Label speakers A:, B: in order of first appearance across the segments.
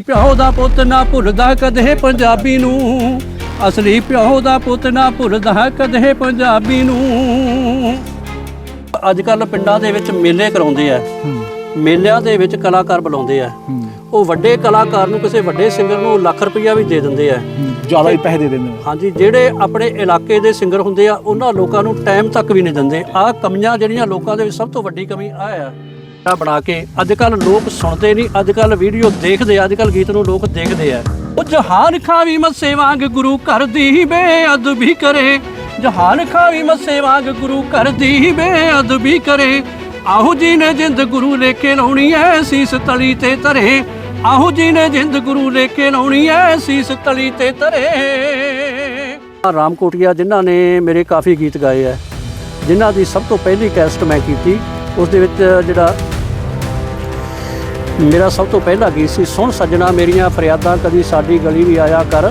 A: ਪਿਓ ਦਾ ਪੁੱਤ ਨਾ ਭੁੱਲਦਾ ਕਦੇ ਪੰਜਾਬੀ ਨੂੰ। ਅਸਲੀ ਪਿਓ ਦਾ ਪੁੱਤ ਨਾ ਭੁੱਲਦਾ ਕਦੇ ਪੰਜਾਬੀ ਨੂੰ। ਅੱਜ ਕੱਲ ਪਿੰਡਾਂ ਦੇ ਵਿੱਚ ਮੇਲੇ ਕਰਾਉਂਦੇ ਆ। ਮੇਲਿਆਂ ਦੇ ਵਿੱਚ ਕਲਾਕਾਰ ਬੁਲਾਉਂਦੇ ਆ। ਉਹ ਵੱਡੇ ਕਲਾਕਾਰ ਨੂੰ ਕਿਸੇ ਵੱਡੇ ਸਿੰਗਰ ਨੂੰ ਲੱਖ ਰੁਪਈਆ ਵੀ ਦੇ ਦਿੰਦੇ ਆ।
B: ਜ਼ਿਆਦਾ ਹੀ ਪੈਸੇ ਦੇ ਦਿੰਦੇ
A: ਹਾਂਜੀ ਜਿਹੜੇ ਆਪਣੇ ਇਲਾਕੇ ਦੇ ਸਿੰਗਰ ਹੁੰਦੇ ਆ ਉਹਨਾਂ ਲੋਕਾਂ ਨੂੰ ਟਾਈਮ ਤੱਕ ਵੀ ਨਹੀਂ ਦਿੰਦੇ। ਆਹ ਕਮੀਆਂ ਜਿਹੜੀਆਂ ਲੋਕਾਂ ਦੇ ਵਿੱਚ ਸਭ ਤੋਂ ਵੱਡੀ ਕਮੀ ਆ ਆ। ਆ ਬਣਾ ਕੇ ਅੱਜ ਕੱਲ ਲੋਕ ਸੁਣਦੇ ਨਹੀਂ ਅੱਜ ਕੱਲ ਵੀਡੀਓ ਦੇਖਦੇ ਆ ਅੱਜ ਕੱਲ ਗੀਤ ਨੂੰ ਲੋਕ ਦੇਖਦੇ ਆ। ਉਹ ਜਹਾਨ ਖਾਵੀ ਮੱਸੇ ਵਾਂਗ ਗੁਰੂ ਘਰ ਬੇਅਦਬੀ ਕਰੇ। ਜਹਾਨ ਖਾਵੀ ਮੱਸੇ ਵਾਂਗ ਗੁਰੂ ਘਰ ਬੇਅਦਬੀ ਕਰੇ। ਆਹੋ ਜੀ ਨੇ ਜਿੰਦ ਗੁਰੂ ਲੇਕੇ ਲਾਉਣੀ ਐ ਸੀਸ ਤਲੀ ਤੇ ਧਰੇ। ਆਹੋ ਜੀ ਨੇ ਜਿੰਦ ਗੁਰੂ ਲੇਕੇ ਲਾਉਣੀ ਐ ਸੀਸ ਤਲੀ ਤੇ ਧਰੇ। ਰਾਮ ਕੋਟਿਆ ਜਿਨ੍ਹਾਂ ਨੇ ਮੇਰੇ ਕਾਫੀ ਗੀਤ ਗਾਏ ਐ। ਜਿਨ੍ਹਾਂ ਦੀ ਸਭ ਤੋਂ ਪਹਿਲੀ ਕੈਸਟ ਮੈਂ ਕੀਤੀ। ਉਸ ਦੇ ਵਿੱਚ ਜਿਹੜਾ ਮੇਰਾ ਸਭ ਤੋਂ ਪਹਿਲਾ ਗੀਤ ਸੀ, ਸੁਣ ਸੱਜਣਾ ਮੇਰੀਆਂ ਫਰਿਆਦਾਂ, ਕਦੀ ਸਾਡੀ ਗਲੀ ਵੀ ਆਇਆ ਕਰ,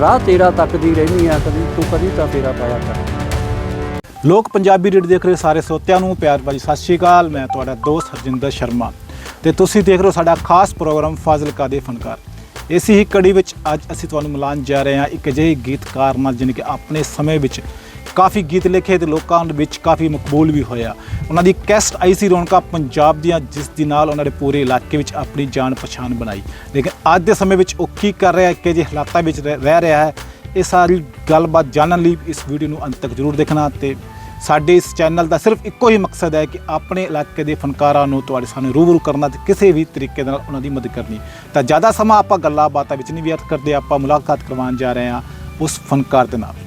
A: ਰਾਹ ਤੇਰਾ ਤੱਕਦੀ ਰਹਿਨੀ ਆ, ਕਦੀ ਤੂੰ ਕਦੀ ਤਾਂ ਫੇਰਾ ਪਾਇਆ ਕਰ।
B: ਲੋਕ ਪੰਜਾਬੀ ਰੇਡੀਓ ਦੇਖ ਰਹੇ ਸਾਰੇ ਸਰੋਤਿਆਂ ਨੂੰ, ਪਿਆਰ ਭਰੀ ਸਤਿ ਸ਼੍ਰੀ ਅਕਾਲ, ਮੈਂ ਤੁਹਾਡਾ ਦੋਸਤ ਹਰਜਿੰਦਰ ਸ਼ਰਮਾ। ਤੇ ਤੁਸੀਂ ਦੇਖ ਰਹੇ ਹੋ ਸਾਡਾ ਖਾਸ ਪ੍ਰੋਗਰਾਮ ਫਾਜ਼ਿਲਕਾ ਦੇ ਫਨਕਾਰ। ਇਸੇ ਹੀ ਕੜੀ ਵਿੱਚ ਅੱਜ ਅਸੀਂ ਤੁਹਾਨੂੰ ਮਿਲਾਉਣ ਜਾ ਰਹੇ ਹਾਂ ਇੱਕ ਅਜਿਹੇ ਗੀਤਕਾਰ ਨਾਲ ਜਿਹਨੇ ਕਿ ਆਪਣੇ ਸਮੇਂ ਵਿੱਚ ਕਾਫੀ ਗੀਤ ਲਿਖੇ ਤੇ ਲੋਕਾਂ ਦੇ ਵਿੱਚ ਕਾਫੀ ਮਕਬੂਲ ਵੀ ਹੋਇਆ। ਉਹਨਾਂ ਦੀ ਕੈਸਟ ਆਈ ਸੀ ਰੌਣਕਾਂ ਪੰਜਾਬ ਦੀਆਂ, ਜਿਸ ਦੀ ਨਾਲ ਉਹਨਾਂ ਨੇ ਪੂਰੇ ਇਲਾਕੇ ਵਿੱਚ ਆਪਣੀ ਜਾਣ ਪਛਾਣ ਬਣਾਈ। ਲੇਕਿਨ ਅੱਜ ਦੇ ਸਮੇਂ ਵਿੱਚ ਉਹ ਕੀ ਕਰ ਰਿਹਾ ਹੈ ਕਿ ਜੇ ਹਾਲਾਤਾਂ ਵਿੱਚ ਰਹਿ ਰਹਿ ਰਿਹਾ ਹੈ, ਇਹ ਸਾਰੀ ਗੱਲਬਾਤ ਜਾਣਨ ਲਈ ਇਸ ਵੀਡੀਓ ਨੂੰ ਅੰਤ ਤੱਕ ਜ਼ਰੂਰ ਦੇਖਣਾ ਤੇ ਸਾਡੇ ਇਸ ਚੈਨਲ ਦਾ ਸਿਰਫ ਇੱਕੋ ਹੀ ਮਕਸਦ ਹੈ ਕਿ ਆਪਣੇ ਇਲਾਕੇ ਦੇ ਫਨਕਾਰਾਂ ਨੂੰ ਤੁਹਾਡੇ ਸਾਹਮਣੇ ਰੂਬਰੂ ਕਰਨਾ ਤੇ ਕਿਸੇ ਵੀ ਤਰੀਕੇ ਨਾਲ ਉਹਨਾਂ ਦੀ ਮਦਦ ਕਰਨੀ। ਤਾਂ ਜ਼ਿਆਦਾ ਸਮਾਂ ਆਪਾਂ ਗੱਲਾਂ ਬਾਤਾਂ ਵਿੱਚ ਨਹੀਂ ਵਿਅਰਥ ਕਰਦੇ, ਆਪਾਂ ਮੁਲਾਕਾਤ ਕਰਵਾਉਣ ਜਾ ਰਹੇ ਹਾਂ ਉਸ ਫਨਕਾਰ ਦੇ ਨਾਲ।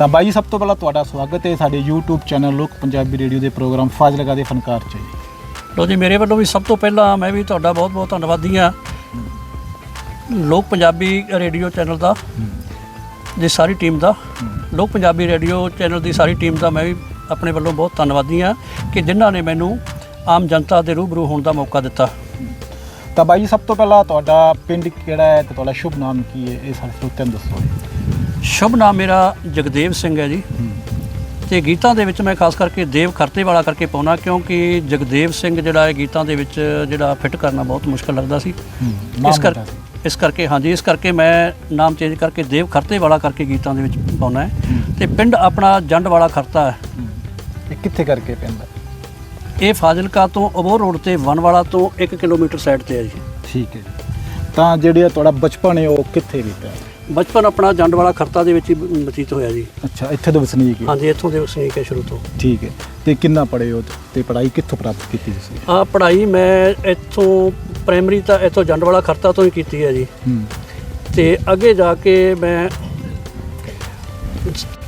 B: ਤਾਂ ਬਾਈ ਜੀ ਸਭ ਤੋਂ ਪਹਿਲਾਂ ਤੁਹਾਡਾ ਸਵਾਗਤ ਹੈ ਸਾਡੇ YouTube channel Lok Punjabi radio ਦੇ ਪ੍ਰੋਗਰਾਮ ਫਾਜ਼ਿਲਕਾ ਦੇ ਫਨਕਾਰ 'ਚ। ਜੀ
A: ਲੋ ਜੀ ਮੇਰੇ ਵੱਲੋਂ ਵੀ ਸਭ ਤੋਂ ਪਹਿਲਾਂ ਮੈਂ ਵੀ ਤੁਹਾਡਾ ਬਹੁਤ ਬਹੁਤ ਧੰਨਵਾਦੀ ਹਾਂ। ਲੋਕ ਪੰਜਾਬੀ ਰੇਡੀਓ ਚੈਨਲ ਦਾ ਦੀ ਸਾਰੀ ਟੀਮ ਦਾ। ਲੋਕ ਪੰਜਾਬੀ ਰੇਡੀਓ ਚੈਨਲ ਦੀ ਸਾਰੀ ਟੀਮ ਦਾ ਮੈਂ ਵੀ ਆਪਣੇ ਵੱਲੋਂ ਬਹੁਤ ਧੰਨਵਾਦੀ ਹਾਂ ਕਿ ਜਿਨ੍ਹਾਂ ਨੇ ਮੈਨੂੰ ਆਮ ਜਨਤਾ ਦੇ ਰੂਬਰੂ ਹੋਣ ਦਾ ਮੌਕਾ ਦਿੱਤਾ।
B: ਤਾਂ ਬਾਈ ਜੀ ਸਭ ਤੋਂ ਪਹਿਲਾਂ ਤੁਹਾਡਾ ਪਿੰਡ ਕਿਹੜਾ ਹੈ ਤੇ ਤੁਹਾਡਾ ਸ਼ੁਭ ਨਾਮ ਕੀ ਹੈ? ਇਹ ਸਾਡੇ ਸਰੋਤਿਆਂ ਨੂੰ ਦੱਸੋ।
A: ਸ਼ੁਭ ਨਾਮ ਮੇਰਾ ਜਗਦੇਵ ਸਿੰਘ ਹੈ ਜੀ। ਤੇ ਗੀਤਾਂ ਦੇ ਵਿੱਚ ਮੈਂ ਖਾਸ ਕਰਕੇ ਦੇਵ ਖਰਤੇ ਵਾਲਾ ਕਰਕੇ ਪਾਉਣਾ ਕਿਉਂਕਿ ਜਗਦੇਵ ਸਿੰਘ ਜਿਹੜਾ ਹੈ ਗੀਤਾਂ ਦੇ ਵਿੱਚ ਜਿਹੜਾ ਫਿੱਟ ਕਰਨਾ ਬਹੁਤ ਮੁਸ਼ਕਲ ਲੱਗਦਾ ਸੀ। ਇਸ ਕਰ ਇਸ ਕਰਕੇ ਹਾਂਜੀ ਇਸ ਕਰਕੇ ਮੈਂ ਨਾਮ ਚੇਂਜ ਕਰਕੇ ਦੇਵ ਖਰਤੇ ਵਾਲਾ ਕਰਕੇ ਗੀਤਾਂ ਦੇ ਵਿੱਚ ਪਾਉਣਾ ਹੈ। ਤੇ ਪਿੰਡ ਆਪਣਾ ਜੰਡ ਵਾਲਾ ਖਰਤਾ ਹੈ।
B: ਇਹ ਕਿੱਥੇ ਕਰਕੇ ਪੈਂਦਾ?
A: ਇਹ ਫਾਜ਼ਿਲਕਾ ਤੋਂ ਅਬੋਹਰ ਰੋਡ ਤੇ ਵਨਵਾਲਾ ਤੋਂ 1 ਕਿਲੋਮੀਟਰ ਸਾਈਡ ਤੇ ਹੈ ਜੀ।
B: ਠੀਕ ਹੈ। ਤਾਂ ਜਿਹੜੇ ਤੁਹਾਡਾ ਬਚਪਨ ਹੈ ਉਹ ਕਿੱਥੇ ਬੀਤਿਆ?
A: ਬਚਪਨ ਆਪਣਾ ਜੰਡ ਵਾਲਾ ਖਰਤਾ ਦੇ ਵਿੱਚ ਹੀ ਬ- ਬਤੀਤ ਹੋਇਆ ਜੀ।
B: ਅੱਛਾ ਇੱਥੇ ਤੋਂ ਵਸਨੀਕ ਹੀ?
A: ਹਾਂਜੀ ਇੱਥੋਂ ਦੇ ਵਸਨੀਕ ਹੈ ਸ਼ੁਰੂ ਤੋਂ।
B: ਠੀਕ ਹੈ। ਤੇ ਕਿੰਨਾ ਪੜ੍ਹੇ ਹੋ ਤੇ ਪੜ੍ਹਾਈ ਕਿੱਥੋਂ ਪ੍ਰਾਪਤ ਕੀਤੀ ਤੁਸੀਂ?
A: ਆ ਪੜ੍ਹਾਈ ਮੈਂ ਇੱਥੋਂ ਪ੍ਰਾਇਮਰੀ ਤਾਂ ਇੱਥੋਂ ਜੰਡ ਵਾਲਾ ਖਰਤਾ ਤੋਂ ਹੀ ਕੀਤੀ ਹੈ ਜੀ।
B: ਹੂੰ।
A: ਤੇ ਅੱਗੇ ਜਾ ਕੇ ਮੈਂ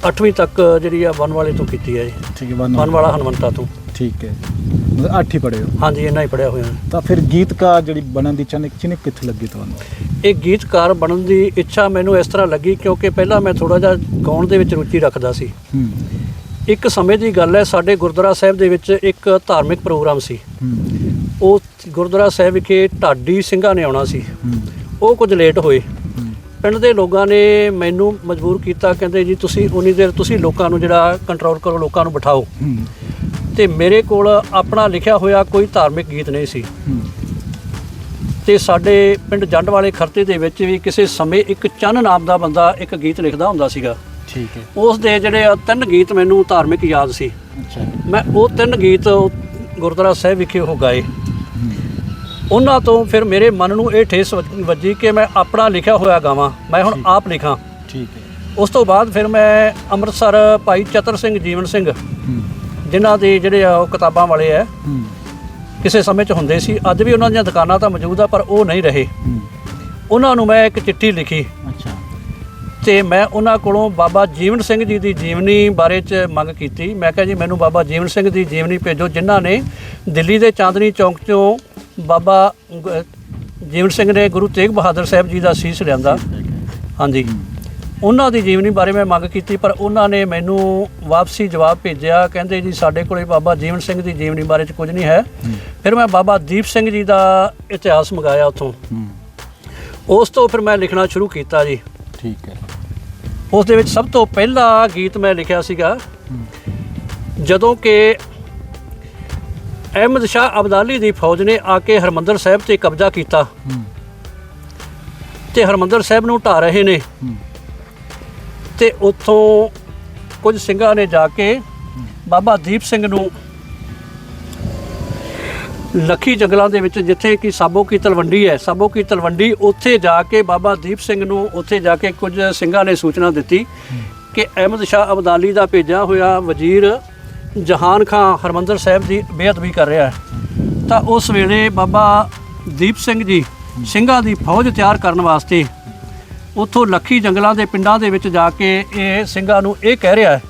A: 8ਵੀਂ ਤੱਕ ਜਿਹੜੀ ਆ ਵਨ ਵਾਲੇ ਤੋਂ ਕੀਤੀ ਹੈ ਜੀ।
B: ਠੀਕ ਹੈ ਵਨ
A: ਵਨ ਵਾਲਾ ਹਨੂੰਮੰਤਾ ਤੋਂ।
B: ਠੀਕ ਹੈ। ਮਤਲਬ ਅੱਠ ਹੀ ਪੜ੍ਹੇ ਹੋ?
A: ਹਾਂਜੀ ਇੰਨਾ ਹੀ ਪੜਿਆ ਹੋਇਆ।
B: ਤਾਂ ਫਿਰ ਗੀਤਕਾਰ ਜਿਹੜੀ ਬਣਨ ਦੀ ਚਨਕ ਚਿਨਕ ਕਿੱਥੇ ਲੱਗੀ ਤੁਹਾਨੂੰ?
A: ਇਹ ਗੀਤਕਾਰ ਬਣਨ ਦੀ ਇੱਛਾ ਮੈਨੂੰ ਇਸ ਤਰ੍ਹਾਂ ਲੱਗੀ ਕਿਉਂਕਿ ਪਹਿਲਾਂ ਮੈਂ ਥੋੜਾ ਜਿਹਾ ਗਾਉਣ ਦੇ ਵਿੱਚ ਰੁਚੀ ਰੱਖਦਾ ਸੀ।
B: ਹੂੰ।
A: ਇੱਕ ਸਮੇਂ ਦੀ ਗੱਲ ਹੈ ਸਾਡੇ ਗੁਰਦੁਆਰਾ ਸਾਹਿਬ ਦੇ ਵਿੱਚ ਇੱਕ ਧਾਰਮਿਕ ਪ੍ਰੋਗਰਾਮ ਸੀ।
B: ਹੂੰ।
A: ਉਹ ਗੁਰਦੁਆਰਾ ਸਾਹਿਬ ਵਿਖੇ ਢਾਡੀ ਸਿੰਘਾਂ ਨੇ ਆਉਣਾ ਸੀ। ਉਹ ਕੁਝ ਲੇਟ ਹੋਏ। ਪਿੰਡ ਦੇ ਲੋਕਾਂ ਨੇ ਮੈਨੂੰ ਮਜਬੂਰ ਕੀਤਾ ਕਹਿੰਦੇ ਜੀ ਤੁਸੀਂ ਉਨੀ ਦੇਰ ਤੁਸੀਂ ਲੋਕਾਂ ਨੂੰ ਜਿਹੜਾ ਕੰਟਰੋਲ ਕਰੋ ਲੋਕਾਂ ਨੂੰ ਬਿਠਾਓ। ਤੇ ਮੇਰੇ ਕੋਲ ਆਪਣਾ ਲਿਖਿਆ ਹੋਇਆ ਕੋਈ ਧਾਰਮਿਕ ਗੀਤ ਨਹੀਂ ਸੀ।
B: ਹੂੰ।
A: ਤੇ ਸਾਡੇ ਪਿੰਡ ਜੰਡ ਵਾਲੇ ਖਰਤੇ ਦੇ ਵਿੱਚ ਵੀ ਕਿਸੇ ਸਮੇਂ ਇੱਕ ਚੰਨ ਨਾਮ ਦਾ ਬੰਦਾ ਇੱਕ ਗੀਤ ਲਿਖਦਾ ਹੁੰਦਾ ਸੀਗਾ।
B: ਠੀਕ ਹੈ।
A: ਉਸ ਦੇ ਜਿਹੜੇ ਤਿੰਨ ਗੀਤ ਮੈਨੂੰ ਧਾਰਮਿਕ ਯਾਦ ਸੀ।
B: ਅੱਛਾ।
A: ਮੈਂ ਉਹ ਤਿੰਨ ਗੀਤ ਗੁਰਦੁਆਰਾ ਸਾਹਿਬ ਵਿਖੇ ਉਹ ਗਾਏ। ਉਹਨਾਂ ਤੋਂ ਫਿਰ ਮੇਰੇ ਮਨ ਨੂੰ ਇਹ ਠੇਸ ਵੱਜ- ਕਿ ਮੈਂ ਆਪਣਾ ਲਿਖਿਆ ਹੋਇਆ ਗਾਵਾਂ। ਮੈਂ ਹੁਣ ਆਪ ਲਿਖਾਂ।
B: ਠੀਕ ਹੈ।
A: ਉਸ ਤੋਂ ਬਾਅਦ ਫਿਰ ਮੈਂ ਅੰਮ੍ਰਿਤਸਰ ਭਾਈ ਚਤਰ ਸਿੰਘ ਜੀਵਨ ਸਿੰਘ
B: ਹੂੰ।
A: ਜਿਨ੍ਹਾਂ ਦੇ ਜਿਹੜੇ ਆ ਉਹ ਕਿਤਾਬਾਂ ਵਾਲੇ ਆ ਕਿਸੇ ਸਮੇਂ 'ਚ ਹੁੰਦੇ ਸੀ ਅੱਜ ਵੀ ਉਹਨਾਂ ਦੀਆਂ ਦੁਕਾਨਾਂ ਤਾਂ ਮੌਜੂਦ ਆ ਪਰ ਉਹ ਨਹੀਂ ਰਹੇ। ਉਹਨਾਂ ਨੂੰ ਮੈਂ ਇੱਕ ਚਿੱਠੀ ਲਿਖੀ।
B: ਅੱਛਾ।
A: ਤੇ ਮੈਂ ਉਹਨਾਂ ਕੋਲੋਂ ਬਾਬਾ ਜੀਵਨ ਸਿੰਘ ਜੀ ਦੀ ਜੀਵਨੀ ਬਾਰੇ ਚ ਮੰਗ ਕੀਤੀ। ਮੈਂ ਕਿਹਾ ਜੀ ਮੈਨੂੰ ਬਾਬਾ ਜੀਵਨ ਸਿੰਘ ਦੀ ਜੀਵਨੀ ਭੇਜੋ ਜਿਨ੍ਹਾਂ ਨੇ ਦਿੱਲੀ ਦੇ ਚਾਂਦਨੀ ਚੌਂਕ ਚੋਂ ਬਾਬਾ ਗ- ਜੀਵਨ ਸਿੰਘ ਨੇ ਗੁਰੂ ਤੇਗ ਬਹਾਦਰ ਸਾਹਿਬ ਜੀ ਦਾ ਸੀਸ ਲਿਆਂਦਾ। ਹਾਂਜੀ। ਉਹਨਾਂ ਦੀ ਜੀਵਨੀ ਬਾਰੇ ਮੈਂ ਮੰਗ ਕੀਤੀ ਪਰ ਉਹਨਾਂ ਨੇ ਮੈਨੂੰ ਵਾਪਸੀ ਜਵਾਬ ਭੇਜਿਆ। ਕਹਿੰਦੇ ਜੀ ਸਾਡੇ ਕੋਲੇ ਬਾਬਾ ਜੀਵਨ ਸਿੰਘ ਦੀ ਜੀਵਨੀ ਬਾਰੇ ਚ ਕੁਝ ਨਹੀਂ ਹੈ। ਫਿਰ ਮੈਂ ਬਾਬਾ ਦੀਪ ਸਿੰਘ ਜੀ ਦਾ ਇਤਿਹਾਸ ਮੰਗਾਇਆ ਉੱਥੋਂ। ਉਸ ਤੋਂ ਫਿਰ ਮੈਂ ਲਿਖਣਾ ਸ਼ੁਰੂ ਕੀਤਾ ਜੀ।
B: ਠੀਕ ਹੈ।
A: ਉਸ ਦੇ ਵਿੱਚ ਸਭ ਤੋਂ ਪਹਿਲਾ ਗੀਤ ਮੈਂ ਲਿਖਿਆ ਸੀਗਾ। ਜਦੋਂ ਕਿ ਅਹਿਮਦ ਸ਼ਾਹ ਅਬਦਾਲੀ ਦੀ ਫੌਜ ਨੇ ਆ ਕੇ ਹਰਮੰਦਰ ਸਾਹਿਬ ਤੇ ਕਬਜ਼ਾ ਕੀਤਾ। ਤੇ ਹਰਮੰਦਰ ਸਾਹਿਬ ਨੂੰ ਢਾ ਰਹੇ ਨੇ। ਤੇ ਉੱਥੋਂ ਕੁਝ ਸਿੰਘਾਂ ਨੇ ਜਾ ਕੇ ਬਾਬਾ ਦੀਪ ਸਿੰਘ ਨੂੰ ਲੱਖੀ ਜੰਗਲਾਂ ਦੇ ਵਿੱਚ, ਜਿੱਥੇ ਕਿ ਸਾਬੋ ਕੀ ਤਲਵੰਡੀ ਹੈ, ਸਾਬੋ ਕੀ ਤਲਵੰਡੀ, ਉੱਥੇ ਜਾ ਕੇ ਬਾਬਾ ਦੀਪ ਸਿੰਘ ਨੂੰ ਉੱਥੇ ਜਾ ਕੇ ਕੁਝ ਸਿੰਘਾਂ ਨੇ ਸੂਚਨਾ ਦਿੱਤੀ ਕਿ ਅਹਿਮਦ ਸ਼ਾਹ ਅਬਦਾਲੀ ਦਾ ਭੇਜਿਆ ਹੋਇਆ ਵਜ਼ੀਰ ਜਹਾਨ ਖਾਨ ਹਰਮੰਦਰ ਸਾਹਿਬ ਦੀ ਬੇਅਦਬੀ ਕਰ ਰਿਹਾ ਹੈ। ਤਾਂ ਉਸ ਵੇਲੇ ਬਾਬਾ ਦੀਪ ਸਿੰਘ ਜੀ ਸਿੰਘਾਂ ਦੀ ਫੌਜ ਤਿਆਰ ਕਰਨ ਵਾਸਤੇ ਉੱਥੋਂ ਲੱਖੀ ਜੰਗਲਾਂ ਦੇ ਪਿੰਡਾਂ ਦੇ ਵਿੱਚ ਜਾ ਕੇ ਇਹ ਸਿੰਘਾਂ ਨੂੰ ਇਹ ਕਹਿ ਰਿਹਾ ਹੈ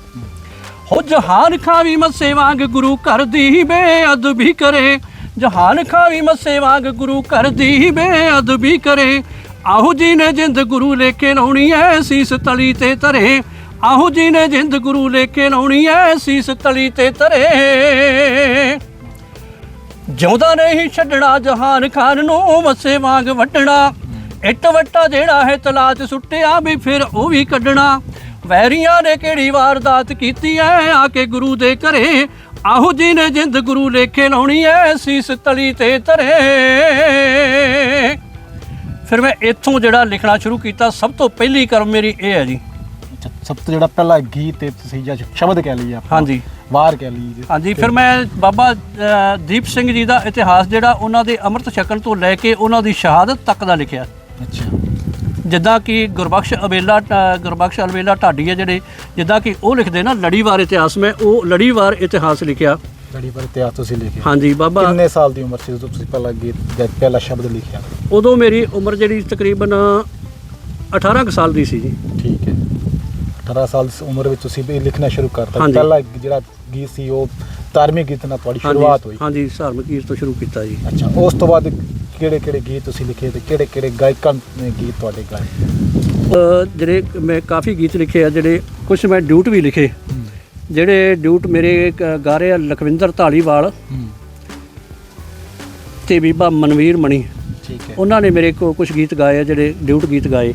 A: ਹੋ ਜਹਾਨ ਖਾਵੀ ਮੱਸੇ ਵਾਂਗ ਗੁਰੂ ਘਰ ਦੀ ਬੇਅਦਬੀ ਕਰੇ। ਜਹਾਨ ਖਾਵੀ ਮੱਸੇ ਵਾਂਗ ਗੁਰੂ ਘਰ ਦੀ ਬੇਅਦਬੀ ਕਰੇ। ਆਹੋ ਜੀ ਨੇ ਜਿੰਦ ਗੁਰੂ ਲੈ ਕੇ ਲਾਉਣੀ ਐ ਸੀਸ ਤਲੀ ਤੇ ਧਰੇ। ਆਹੋ ਜੀ ਨੇ ਜਿੰਦ ਗੁਰੂ ਲੈ ਕੇ ਲਾਉਣੀ ਐ ਸੀਸ ਤਲੀ ਤੇ ਧਰੇ। ਜਿਉਂਦਾ ਨਹੀਂ ਛੱਡਣਾ ਜਹਾਨ ਖਾਨ ਨੂੰ ਮੱਸੇ ਵਾਂਗ ਵੱਢਣਾ। ਇੱਟ ਵੱਟਾ ਜਿਹੜਾ ਹੈ ਤਲਾਤ ਸੁੱਟਿਆ ਵੀ ਫਿਰ ਉਹ ਵੀ ਕੱਢਣਾ। ਵੈਰੀਆਂ ਨੇ ਕਿਹੜੀ ਵਾਰਦਾਤ ਕੀਤੀ ਐ? ਆ ਕੇ ਗੁਰੂ ਦੇ ਘਰੇ ਆਹੋ ਜੀ ਨੇ ਜਿੰਦ ਗੁਰੂ ਲੇਖੇ ਲਾਉਣੀ ਐ ਸੀਸ ਤਲੀ ਤੇ ਧਰੇ। ਫਿਰ ਮੈਂ ਇੱਥੋਂ ਜਿਹੜਾ ਲਿਖਣਾ ਸ਼ੁਰੂ ਕੀਤਾ ਸਭ ਤੋਂ ਪਹਿਲੀ ਕਰਮ ਮੇਰੀ ਇਹ ਹੈ ਜੀ।
B: ਸਭ ਤੋਂ ਜਿਹੜਾ ਪਹਿਲਾ ਗੀਤ ਤੇ ਤੁਸੀਂ ਜਾਂ ਸ਼ਬਦ ਕਹਿ ਲਈਏ ਆਪਾਂ।
A: ਹਾਂਜੀ।
B: ਵਾਰ ਕਹਿ ਲਈਏ
A: ਹਾਂਜੀ ਫਿਰ ਮੈਂ ਬਾਬਾ ਦੀਪ ਸਿੰਘ ਜੀ ਦਾ ਇਤਿਹਾਸ ਜਿਹੜਾ ਉਹਨਾਂ ਦੇ ਅੰਮ੍ਰਿਤ ਛਕਣ ਤੋਂ ਲੈ ਕੇ ਉਹਨਾਂ ਦੀ ਸ਼ਹਾਦਤ ਤੱਕ ਦਾ ਲਿਖਿਆ।
B: ਅੱਛਾ।
A: ਜਿੱਦਾਂ ਕਿ ਗੁਰਬਖਸ਼ ਅਬੇਲਾ ਢਾ- ਗੁਰਬਖਸ਼ ਅਬੇਲਾ ਢਾਡੀ ਹੈ ਜਿਹੜੇ ਜਿੱਦਾਂ ਕਿ ਉਹ ਲਿਖਦੇ ਨਾ ਲੜੀਵਾਰ ਇਤਿਹਾਸ ਮੈਂ ਉਹ ਲੜੀਵਾਰ ਇਤਿਹਾਸ ਲਿਖਿਆ।
B: ਲੜੀ ਪਰ ਇਤਿਹਾਸ ਤੁਸੀਂ ਲਿਖਿਆ।
A: ਹਾਂਜੀ ਬਾਬਾ।
B: ਕਿੰਨੇ ਸਾਲ ਦੀ ਉਮਰ ਸੀ ਜਦੋਂ ਤੁਸੀਂ ਪਹਿਲਾ ਗੀਤ ਪਹਿਲਾ ਸ਼ਬਦ ਲਿਖਿਆ?
A: ਉਦੋਂ ਮੇਰੀ ਉਮਰ ਜਿਹੜੀ ਤਕਰੀਬਨ 18 ਕੁ ਸਾਲ ਦੀ ਸੀ ਜੀ।
B: ਠੀਕ ਹੈ। 18 ਸਾਲ ਦੀ ਉਮਰ ਵਿੱਚ ਤੁਸੀਂ ਇਹ ਲਿਖਣਾ ਸ਼ੁਰੂ ਕਰਤਾ। ਪਹਿਲਾ ਜਿਹੜਾ ਗੀਤ ਸੀ ਉਹ ਧਾਰਮਿਕ ਗੀਤ ਨਾਲ ਤੁਹਾਡੀ ਸ਼ੁਰੂਆਤ ਹੋਈ।
A: ਹਾਂਜੀ ਧਾਰਮਿਕ ਗੀਤ ਤੋਂ ਸ਼ੁਰੂ ਕੀਤਾ ਜੀ।
B: ਅੱਛਾ ਉਸ ਤੋਂ ਬਾਅਦ ਕਿਹੜੇ ਕਿਹੜੇ ਗੀਤ ਤੁਸੀਂ ਲਿਖੇ ਤੇ ਕਿਹੜੇ ਕਿਹੜੇ ਗਾਇਕਾਂ ਨੇ ਗੀਤ ਤੁਹਾਡੇ ਗਾਏ?
A: ਅ, ਜਿਹੜੇ ਮੈਂ ਕਾਫੀ ਗੀਤ ਲਿਖੇ ਆ ਜਿਹੜੇ ਕੁਝ ਮੈਂ ਡਿਊਟ ਵੀ ਲਿਖੇ। ਜਿਹੜੇ ਡਿਊਟ ਮੇਰੇ ਗ- ਗਾ ਰਹੇ ਆ ਲਖਵਿੰਦਰ ਢਾਲੀਵਾਲ ਤੇ ਬੀਬਾ ਮਨਵੀਰ ਮਣੀ।
B: ਠੀਕ ਹੈ।
A: ਉਹਨਾਂ ਨੇ ਮੇਰੇ ਕੋ ਕੁਝ ਗੀਤ ਗਾਏ ਆ ਜਿਹੜੇ ਡਿਊਟ ਗੀਤ ਗਾਏ।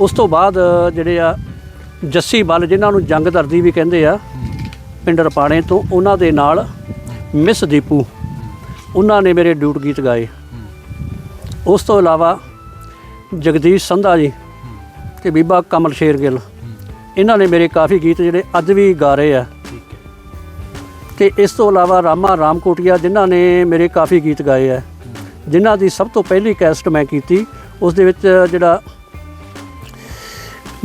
A: ਉਸ ਤੋਂ ਬਾਅਦ ਜਿਹੜੇ ਆ ਜੱਸੀ ਬਲ ਜਿਨ੍ਹਾਂ ਨੂੰ ਜੰਗ ਦਰਦੀ ਵੀ ਕਹਿੰਦੇ ਆ ਪਿੰਡ ਰਪਾਣੇ ਤੋਂ ਉਹਨਾਂ ਦੇ ਨਾਲ ਮਿਸ ਦੀਪੂ। ਉਹਨਾਂ ਨੇ ਮੇਰੇ ਡਿਊਟ ਗੀਤ ਗਾਏ। ਉਸ ਤੋਂ ਇਲਾਵਾ ਜਗਦੀਸ਼ ਸੰਧਾ ਜੀ ਤੇ ਬੀਬਾ ਕਮਲ ਸ਼ੇਰ ਗਿੱਲ। ਇਹਨਾਂ ਨੇ ਮੇਰੇ ਕਾਫੀ ਗੀਤ ਜਿਹੜੇ ਅੱਜ ਵੀ ਗਾ ਰਹੇ ਆ।
B: ਠੀਕ
A: ਤੇ ਇਸ ਤੋਂ ਇਲਾਵਾ ਰਾਮਾ ਰਾਮਕੋਟੀਆ ਜਿਨ੍ਹਾਂ ਨੇ ਮੇਰੇ ਕਾਫੀ ਗੀਤ ਗਾਏ ਆ। ਜਿਨ੍ਹਾਂ ਦੀ ਸਭ ਤੋਂ ਪਹਿਲੀ ਕੈਸਟ ਮੈਂ ਕੀਤੀ, ਉਸ ਦੇ ਵਿੱਚ ਜਿਹੜਾ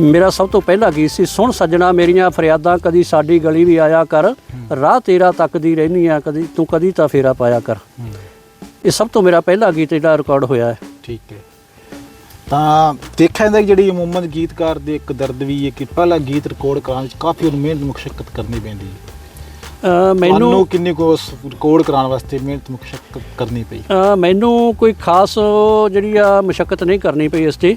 A: ਮੇਰਾ ਸਭ ਤੋਂ ਪਹਿਲਾ ਗੀਤ ਸੀ, ਸੁਣ ਸੱਜਣਾ ਮੇਰੀਆਂ ਫਰਿਆਦਾਂ, ਕਦੀ ਸਾਡੀ ਗਲੀ ਵੀ ਆਇਆ ਕਰ, ਰਾਹ ਤੇਰਾ ਤੱਕਦੀ ਰਹਿਨੀ ਆ, ਕਦੀ ਤੂੰ ਕਦੀ ਤਾਂ ਫੇਰਾ ਪਾਇਆ ਕਰ। ਇਹ ਸਭ ਤੋਂ ਮੇਰਾ ਪਹਿਲਾ ਗੀਤ ਜਿਹੜਾ ਰਿਕਾਰਡ ਹੋਇਆ ਹੈ।
B: ਠੀਕ ਹੈ। ਤਾਂ ਦੇਖਿਆ ਜਾਂਦਾ ਕਿ ਜਿਹੜੀ ਅਮੂਮਨ ਗੀਤਕਾਰ ਦੇ ਇੱਕ ਦਰਦ ਵੀ ਹੈ ਕਿ ਪਹਿਲਾ ਗੀਤ ਰਿਕਾਰਡ ਕਰਾਉਣ ਵਿੱਚ ਕਾਫੀ ਮਿਹਨਤ ਮੁਸ਼ਕਲ ਕਰਨੀ ਪੈਂਦੀ ਹੈ।
A: ਮੈਨੂੰ
B: ਕਿੰਨੀ ਕੋ ਰਿਕਾਰਡ ਕਰਾਉਣ ਵਾਸਤੇ ਮਿਹਨਤ ਮੁਸ਼ਕਲ ਕਰਨੀ ਪਈ?
A: ਮੈਨੂੰ ਕੋਈ ਖਾਸ ਜਿਹੜੀ ਆ ਮੁਸ਼ਕਲ ਨਹੀਂ ਕਰਨੀ ਪਈ ਇਸ ਤੇ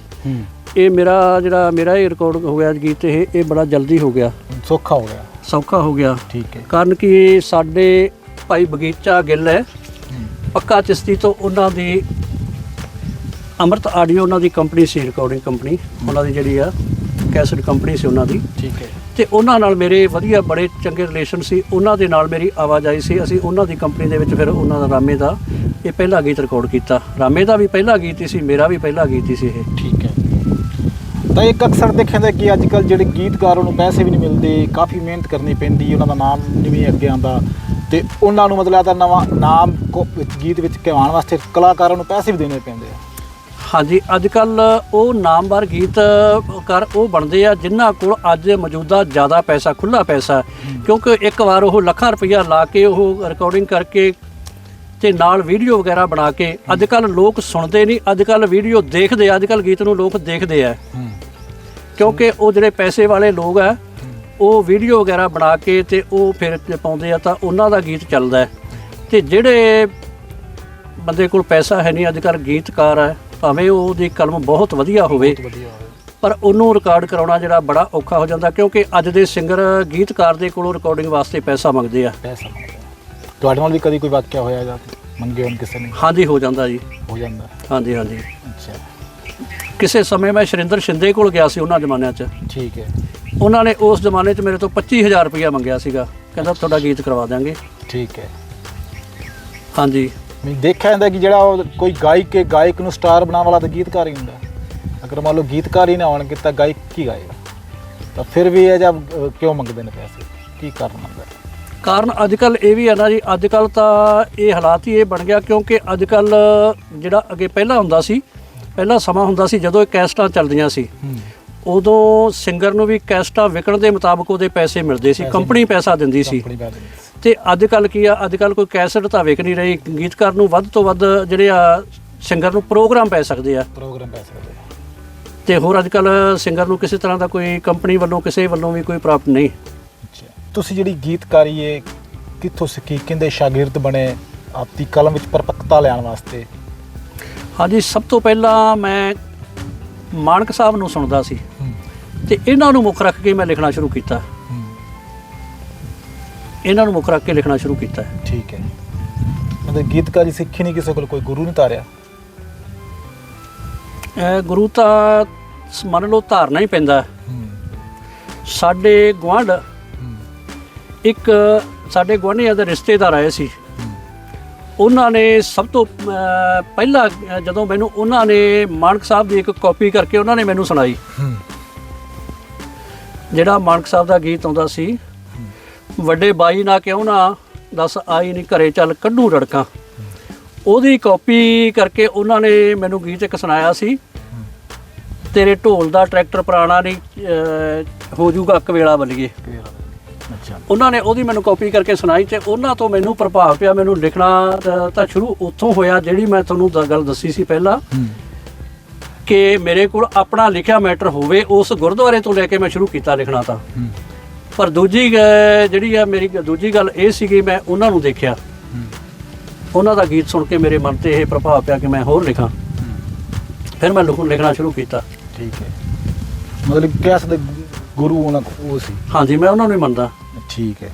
A: ਇਹ ਮੇਰਾ ਜਿਹੜਾ ਮੇਰਾ ਇਹ ਰਿਕਾਰਡ ਹੋ ਗਿਆ ਗੀਤ ਇਹ ਇਹ ਬੜਾ ਜਲਦੀ ਹੋ ਗਿਆ।
B: ਸੌਖਾ ਹੋ ਗਿਆ।
A: ਸੌਖਾ ਹੋ ਗਿਆ।
B: ਠੀਕ ਹੈ।
A: ਕਾਰਨ ਕਿ ਸਾਡੇ ਭਾਈ ਬਗੀਚਾ ਗਿੱਲ ਹੈ। ਪੱਕਾ ਚਿਸ਼ਤੀ ਤੋਂ ਉਹਨਾਂ ਦੀ ਅਮਰਤ ਆਡੀਓ ਉਹਨਾਂ ਦੀ ਕੰਪਨੀ ਸੀ ਰਿਕਾਰਡਿੰਗ ਕੰਪਨੀ ਉਹਨਾਂ ਦੀ ਜਿਹੜੀ ਆ ਕੈਸਟ ਕੰਪਨੀ ਸੀ ਉਹਨਾਂ ਦੀ।
B: ਠੀਕ ਹੈ।
A: ਤੇ ਉਹਨਾਂ ਨਾਲ ਮੇਰੇ ਵਧੀਆ ਬੜੇ ਚੰਗੇ ਰਿਲੇਸ਼ਨ ਸੀ। ਉਹਨਾਂ ਦੇ ਨਾਲ ਮੇਰੀ ਆਵਾਜਾਈ ਸੀ। ਅਸੀਂ ਉਹਨਾਂ ਦੀ ਕੰਪਨੀ ਦੇ ਵਿੱਚ ਫਿਰ ਉਹਨਾਂ ਦਾ ਰਾਮੇ ਦਾ ਇਹ ਪਹਿਲਾ ਗੀਤ ਰਿਕਾਰਡ ਕੀਤਾ। ਰਾਮੇ ਦਾ ਵੀ ਪਹਿਲਾ ਗੀਤ ਹੀ ਸੀ ਮੇਰਾ ਵੀ ਪਹਿਲਾ ਗੀਤ ਹੀ ਸੀ ਇਹ।
B: ਠੀਕ ਹੈ। ਤਾਂ ਇੱਕ ਅਕਸਰ ਦੇਖਿਆ ਜਾਂਦਾ ਕਿ ਅੱਜ ਕੱਲ ਜਿਹੜੇ ਗੀਤਕਾਰਾਂ ਨੂੰ ਪੈਸੇ ਵੀ ਨਹੀਂ ਮਿਲਦੇ ਕਾਫੀ ਮਿਹਨਤ ਕਰਨੀ ਪੈਂਦੀ ਉਹਨਾਂ ਦਾ ਨਾਮ ਨਹੀਂ ਅੱਗੇ ਆਉਂਦਾ। ਤੇ ਉਹਨਾਂ ਨੂੰ ਮਤਲਬ ਆਦਾ ਨਵਾਂ ਨਾਮ ਕੋ- ਗੀਤ ਵਿੱਚ ਕਹਾਉਣ ਵਾਸਤੇ ਕਲਾਕਾਰਾਂ ਨੂੰ ਪੈਸੇ ਵੀ ਦੇਣੇ ਪੈਂਦੇ ਆ।
A: ਹਾਂਜੀ ਅੱਜ ਕੱਲ ਉਹ ਨਾਮਵਰ ਗੀਤ ਕਰ ਉਹ ਬਣਦੇ ਆ ਜਿਨ੍ਹਾਂ ਕੋਲ ਅੱਜ ਮੌਜੂਦਾ ਜ਼ਿਆਦਾ ਪੈਸਾ ਖੁੱਲਾ ਪੈਸਾ। ਕਿਉਂਕਿ ਇੱਕ ਵਾਰ ਉਹ ਲੱਖਾਂ ਰੁਪਈਆ ਲਾ ਕੇ ਉਹ ਰਿਕਾਰਡਿੰਗ ਕਰਕੇ ਤੇ ਨਾਲ ਵੀਡੀਓ ਵਗੈਰਾ ਬਣਾ ਕੇ ਅੱਜ ਕੱਲ ਲੋਕ ਸੁਣਦੇ ਨਹੀਂ। ਅੱਜ ਕੱਲ ਵੀਡੀਓ ਦੇਖਦੇ ਆ ਅੱਜ ਕੱਲ ਗੀਤ ਨੂੰ ਲੋਕ ਦੇਖਦੇ ਆ। ਕਿਉਂਕਿ ਉਹ ਜਿਹੜੇ ਪੈਸੇ ਵਾਲੇ ਲੋਕ ਆ ਉਹ ਵੀਡੀਓ ਵਗੈਰਾ ਬਣਾ ਕੇ ਤੇ ਉਹ ਫਿਰ ਪਾਉਂਦੇ ਆ ਤਾਂ ਉਹਨਾਂ ਦਾ ਗੀਤ ਚੱਲਦਾ ਹੈ। ਤੇ ਜਿਹੜੇ ਬੰਦੇ ਕੋਲ ਪੈਸਾ ਹੈ ਨਹੀਂ ਅੱਜ ਕੱਲ ਗੀਤਕਾਰ ਹੈ ਭਾਵੇਂ ਉਹਦੀ ਕਲਮ ਬਹੁਤ ਵਧੀਆ ਹੋਵੇ
B: ਵਧੀਆ ਹੋਵੇ।
A: ਪਰ ਉਹਨੂੰ ਰਿਕਾਰਡ ਕਰਾਉਣਾ ਜਿਹੜਾ ਬੜਾ ਔਖਾ ਹੋ ਜਾਂਦਾ ਕਿਉਂਕਿ ਅੱਜ ਦੇ ਸਿੰਗਰ ਗੀਤਕਾਰ ਦੇ ਕੋਲੋਂ ਰਿਕਾਰਡਿੰਗ ਵਾਸਤੇ ਪੈਸਾ ਮੰਗਦੇ ਆ।
B: ਪੈਸਾ ਤੁਹਾਡੇ ਨਾਲ ਵੀ ਕਦੀ ਕੋਈ ਵਾਕਿਆ ਹੋਇਆ ਜਾਂ ਮੰਗੇ ਹੋਣ ਕਿਸੇ ਨੇ?
A: ਹਾਂਜੀ ਹੋ ਜਾਂਦਾ ਜੀ।
B: ਹੋ ਜਾਂਦਾ।
A: ਹਾਂਜੀ ਹਾਂਜੀ।
B: ਅੱਛਾ।
A: ਕਿਸੇ ਸਮੇਂ ਮੈਂ ਸ਼ਰਿੰਦਰ ਸ਼ਿੰਦੇ ਕੋਲ ਗਿਆ ਸੀ ਉਹਨਾਂ ਜ਼ਮਾਨਿਆਂ 'ਚ।
B: ਠੀਕ ਹੈ।
A: ਉਹਨਾਂ ਨੇ ਉਸ ਜ਼ਮਾਨੇ 'ਚ ਮੇਰੇ ਤੋਂ 25000 ਰੁਪਇਆ ਮੰਗਿਆ ਸੀਗਾ। ਕਹਿੰਦਾ ਤੁਹਾਡਾ ਗੀਤ ਕਰਵਾ ਦਿਆਂਗੇ।
B: ਠੀਕ ਹੈ।
A: ਹਾਂਜੀ।
B: ਮੈਂ ਦੇਖਿਆ ਜਾਂਦਾ ਕਿ ਜਿਹੜਾ ਉਹ ਕੋਈ ਗਾਇਕ ਕੇ ਗਾਇਕ ਨੂੰ ਸਟਾਰ ਬਣਾਉਣ ਵਾਲਾ ਤਾਂ ਗੀਤਕਾਰ ਹੀ ਹੁੰਦਾ। ਅਗਰ ਮੰਨ ਲਓ ਗੀਤਕਾਰ ਹੀ ਨਾ ਆਉਣਗੇ ਤਾਂ ਗਾਇਕ ਕੀ ਗਾਏਗਾ? ਤਾਂ ਫਿਰ ਵੀ ਇਹ ਜਬ ਕਿਉਂ ਮੰਗਦੇ ਨੇ ਪੈਸੇ? ਕੀ ਕਾਰਨ ਨੇ?
A: ਕਾਰਨ ਅੱਜ ਕੱਲ ਇਹ ਵੀ ਹੈ ਨਾ ਜੀ ਅੱਜ ਕੱਲ ਤਾਂ ਇਹ ਹਾਲਾਤ ਹੀ ਇਹ ਬਣ ਗਿਆ ਕਿਉਂਕਿ ਅੱਜ ਕੱਲ ਜਿਹੜਾ ਅੱਗੇ ਪਹਿਲਾਂ ਹੁੰਦਾ ਸੀ ਪਹਿਲਾਂ ਸਮਾਂ ਹੁੰਦਾ ਸੀ ਜਦੋਂ ਇਹ ਕੈਸਟਾਂ ਚੱਲਦੀਆਂ ਸੀ। ਉਦੋਂ ਸਿੰਗਰ ਨੂੰ ਵੀ ਕੈਸਟਾਂ ਵਿਕਣ ਦੇ ਮੁਤਾਬਕ ਉਹਦੇ ਪੈਸੇ ਮਿਲਦੇ ਸੀ ਕੰਪਨੀ ਪੈਸਾ ਦਿੰਦੀ ਸੀ। ਤੇ ਅੱਜ ਕੱਲ ਕੀ ਆ ਅੱਜ ਕੱਲ ਕੋਈ ਕੈਸਟ ਤਾਂ ਵਿਕ ਨਹੀਂ ਰਹੀ ਗੀਤਕਾਰ ਨੂੰ ਵੱਧ ਤੋਂ ਵੱਧ ਜਿਹੜੇ ਆ ਸਿੰਗਰ ਨੂੰ ਪ੍ਰੋਗਰਾਮ ਪੈ ਸਕਦੇ ਆ।
B: ਪ੍ਰੋਗਰਾਮ ਪੈ ਸਕਦੇ ਆ।
A: ਤੇ ਹੋਰ ਅੱਜ ਕੱਲ ਸਿੰਗਰ ਨੂੰ ਕਿਸੇ ਤਰ੍ਹਾਂ ਦਾ ਕੋਈ ਕੰਪਨੀ ਵੱਲੋਂ ਕਿਸੇ ਵੱਲੋਂ ਵੀ ਕੋਈ ਪ੍ਰਾਪਤ ਨਹੀਂ।
B: ਤੁਸੀਂ ਜਿਹੜੀ ਗੀਤਕਾਰੀ ਹੈ ਕਿੱਥੋਂ ਸਿੱਖੀ ਕਿੰਦੇ ਸ਼ਾਗਿਰਦ ਬਣੇ ਆਪਦੀ ਕਲਮ ਵਿੱਚ ਪਰਪੱਕਤਾ ਲਿਆਉਣ ਵਾਸਤੇ?
A: ਹਾਂਜੀ ਸਭ ਤੋਂ ਪਹਿਲਾਂ ਮੈਂ ਮਾਨਕ ਸਾਹਿਬ ਨੂੰ ਸੁਣਦਾ ਸੀ ਤੇ ਇਹਨਾਂ ਨੂੰ ਮੁੱਖ ਰੱਖ ਕੇ ਮੈਂ ਲਿਖਣਾ ਸ਼ੁਰੂ ਕੀਤਾ। ਇਹਨਾਂ ਨੂੰ ਮੁੱਖ ਰੱਖ ਕੇ ਲਿਖਣਾ ਸ਼ੁਰੂ ਕੀਤਾ।
B: ਠੀਕ ਹੈ। ਮਤਲਬ ਗੀਤਕਾਰੀ ਸਿੱਖੀ ਨਹੀਂ ਕਿਸੇ ਕੋਲ ਕੋਈ ਗੁਰੂ ਨਹੀਂ ਤਾਰਿਆ?
A: ਇਹ ਗੁਰੂ ਤਾਂ ਮੰਨ ਲਓ ਧਾਰਨਾ ਹੀ ਪੈਂਦਾ। ਸਾਡੇ ਗੁਆਂਢ ਇੱਕ ਸਾਡੇ ਗੁਆਂਢੀਆਂ ਦੇ ਰਿਸ਼ਤੇਦਾਰ ਆਏ ਸੀ। ਉਹਨਾਂ ਨੇ ਸਭ ਤੋਂ ਪਹਿਲਾਂ ਜਦੋਂ ਮੈਨੂੰ ਉਹਨਾਂ ਨੇ ਮਾਨਕ ਸਾਹਿਬ ਦੀ ਇੱਕ ਕਾਪੀ ਕਰਕੇ ਉਹਨਾਂ ਨੇ ਮੈਨੂੰ ਸੁਣਾਈ। ਜਿਹੜਾ ਮਾਨਕ ਸਾਹਿਬ ਦਾ ਗੀਤ ਆਉਂਦਾ ਸੀ ਵੱਡੇ ਬਾਈ ਨਾ ਕਿਉਂ ਨਾ ਦੱਸ ਆਈ ਨਹੀਂ ਘਰੇ ਚੱਲ ਕੱਢੂ ਰੜਕਾਂ। ਉਹਦੀ ਕਾਪੀ ਕਰਕੇ ਉਹਨਾਂ ਨੇ ਮੈਨੂੰ ਗੀਤ ਇੱਕ ਸੁਣਾਇਆ ਸੀ ਤੇਰੇ ਢੋਲ ਦਾ ਟਰੈਕਟਰ ਪੁਰਾਣਾ ਨਹੀਂ ਹੋ ਜਾਊਗਾ ਇੱਕ ਵੇਲਾ ਬਲੀਏ
B: ਅੱਛਾ।
A: ਉਹਨਾਂ ਨੇ ਉਹਦੀ ਮੈਨੂੰ ਕਾਪੀ ਕਰਕੇ ਸੁਣਾਈ ਤੇ ਉਹਨਾਂ ਤੋਂ ਮੈਨੂੰ ਪ੍ਰਭਾਵ ਪਿਆ ਮੈਨੂੰ ਲਿਖਣਾ ਤਾਂ ਸ਼ੁਰੂ ਉੱਥੋਂ ਹੋਇਆ ਜਿਹੜੀ ਮੈਂ ਤੁਹਾਨੂੰ ਗੱਲ ਦੱਸੀ ਸੀ ਪਹਿਲਾਂ। ਕਿ ਮੇਰੇ ਕੋਲ ਆਪਣਾ ਲਿਖਿਆ ਮੈਟਰ ਹੋਵੇ ਉਸ ਗੁਰਦੁਆਰੇ ਤੋਂ ਲੈ ਕੇ ਮੈਂ ਸ਼ੁਰੂ ਕੀਤਾ ਲਿਖਣਾ ਤਾਂ। ਪਰ ਦੂਜੀ ਜਿਹੜੀ ਆ ਮੇਰੀ ਦੂਜੀ ਗੱਲ ਇਹ ਸੀਗੀ ਮੈਂ ਉਹਨਾਂ ਨੂੰ ਦੇਖਿਆ। ਉਹਨਾਂ ਦਾ ਗੀਤ ਸੁਣ ਕੇ ਮੇਰੇ ਮਨ ਤੇ ਇਹ ਪ੍ਰਭਾਵ ਪਿਆ ਕਿ ਮੈਂ ਹੋਰ ਲਿਖਾਂ। ਫਿਰ ਮੈਂ ਲਿਖਣ ਸ਼ੁਰੂ ਕੀਤਾ।
B: ਠੀਕ ਹੈ। ਮਤਲਬ ਸਕਦੇ ਗੁਰੂ ਉਹਨਾਂ ਕੋਲ ਉਹ ਸੀ।
A: ਹਾਂਜੀ ਮੈਂ ਉਹਨਾਂ ਨੂੰ ਹੀ ਮੰਨਦਾ।
B: ਠੀਕ ਹੈ।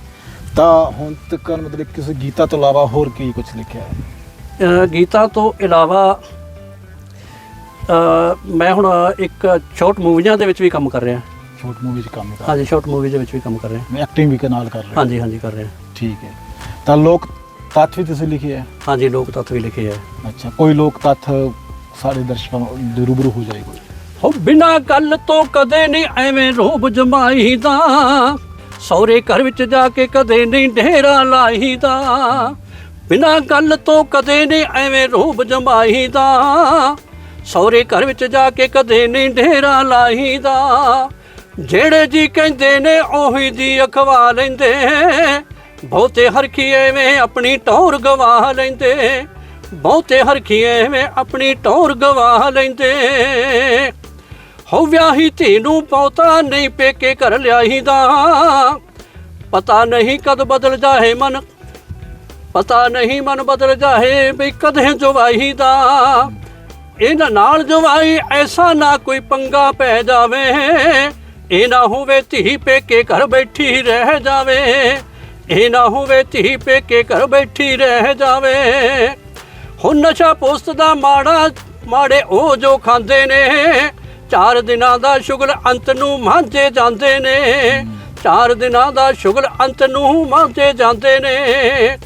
B: ਤਾਂ ਹੁਣ ਤੱਕ ਮਤਲਬ ਕਿਸੇ ਗੀਤਾ ਤੋਂ ਇਲਾਵਾ ਹੋਰ ਕੀ ਕੁਝ ਲਿਖਿਆ ਹੈ?
A: ਅ, ਗੀਤਾ ਤੋਂ ਇਲਾਵਾ ਅ, ਮੈਂ ਹੁਣ ਇੱਕ ਸ਼ਾਰਟ ਮੂਵੀਆਂ ਦੇ ਵਿੱਚ ਵੀ ਕੰਮ ਕਰ ਰਿਹਾ।
B: ਸ਼ਾਰਟ ਮੂਵੀ 'ਚ ਕੰਮ ਕਰ
A: ਹਾਂਜੀ ਸ਼ਾਰਟ ਮੂਵੀ ਦੇ ਵਿੱਚ ਵੀ ਕੰਮ ਕਰ ਰਿਹਾ।
B: ਮੈਂ ਐਕਟਿੰਗ ਵੀ ਕੇ ਨਾਲ ਕਰ ਰਿਹਾ।
A: ਹਾਂਜੀ ਹਾਂਜੀ ਕਰ ਰਿਹਾ।
B: ਠੀਕ ਹੈ। ਤਾਂ ਲੋਕ ਤੱਥ ਵੀ ਤੁਸੀਂ ਲਿਖੇ ਹੈ?
A: ਹਾਂਜੀ ਲੋਕ ਤੱਤ ਵੀ ਲਿਖੇ ਆ
B: ਅੱਛਾ ਕੋਈ ਲੋਕ ਤੱਥ ਸਾਰੇ ਦਰਸ਼ਕਾਂ ਦੇ ਰੂਬਰੂ ਹੋ ਜਾਏ ਕੋਈ।
A: ਹੋ ਬਿਨਾ ਗੱਲ ਤੋਂ ਕਦੇ ਨਹੀਂ ਐਵੇਂ ਰੋਬ ਜਮਾਈਦਾ। ਸੌਰੇ ਘਰ ਵਿੱਚ ਜਾ ਕੇ ਕਦੇ ਨਹੀਂ ਢੇਰਾ ਲਾਈਦਾ। ਬਿਨਾ ਗੱਲ ਤੋਂ ਕਦੇ ਨਹੀਂ ਐਵੇਂ ਰੋਬ ਜਮਾਈਦਾ। ਸੌਰੇ ਘਰ ਵਿੱਚ ਜਾ ਕੇ ਕਦੇ ਨਹੀਂ ਢੇਰਾ ਲਾਈਦਾ। ਜਿਹੜੇ ਜੀ ਕਹਿੰਦੇ ਨੇ ਉਹੀ ਦੀ ਅਖਵਾ ਲੈਂਦੇ। ਬਹੁਤੇ ਹਰਖੀ ਐਵੇਂ ਆਪਣੀ ਟੌਰ ਗਵਾ ਲੈਂਦੇ। ਬਹੁਤੇ ਹਰਖੀ ਐਵੇਂ ਆਪਣੀ ਟੌਰ ਗਵਾ ਲੈਂਦੇ। ਹੋ ਵਿਆਹੀ ਧੀ ਨੂੰ ਪੌਤਾ ਨਹੀਂ ਪੇਕੇ ਘਰ ਕਰ ਦਾ ਪਤਾ ਨਹੀਂ ਕਦ ਬਦਲ ਜਾਏ ਮਨ, ਪਤਾ ਨਹੀਂ ਮਨ ਬਦਲ ਜਾਏ ਵੀ ਕਦੇ ਜਵਾਈ ਦਾ ਇਹਨਾਂ ਨਾਲ ਜਵਾਈ ਐਸਾ ਨਾ ਕੋਈ ਪੰਗਾ ਪੈ ਜਾਵੇ, ਇਹ ਨਾ ਹੋਵੇ ਧੀ ਪੇਕੇ ਘਰ ਬੈਠੀ ਰਹਿ ਜਾਵੇ, ਇਹ ਨਾ ਹੋਵੇ ਧੀ ਪੇਕੇ ਘਰ ਬੈਠੀ ਰਹਿ ਜਾਵੇ। ਹੁਣ ਨਸ਼ਾ ਪੋਸਤ ਦਾ ਮਾੜਾ, ਮਾੜੇ ਉਹ ਜੋ ਖਾਂਦੇ ਨੇ ਚਾਰ ਦਿਨਾਂ ਦਾ ਸ਼ੁਗਲ ਅੰਤ ਨੂੰ ਮਾਂਜੇ ਜਾਂਦੇ ਨੇ। ਚਾਰ ਦਿਨਾਂ ਦਾ ਸ਼ੁਗਲ ਅੰਤ ਨੂੰ ਮਾਂਜੇ ਜਾਂਦੇ ਨੇ।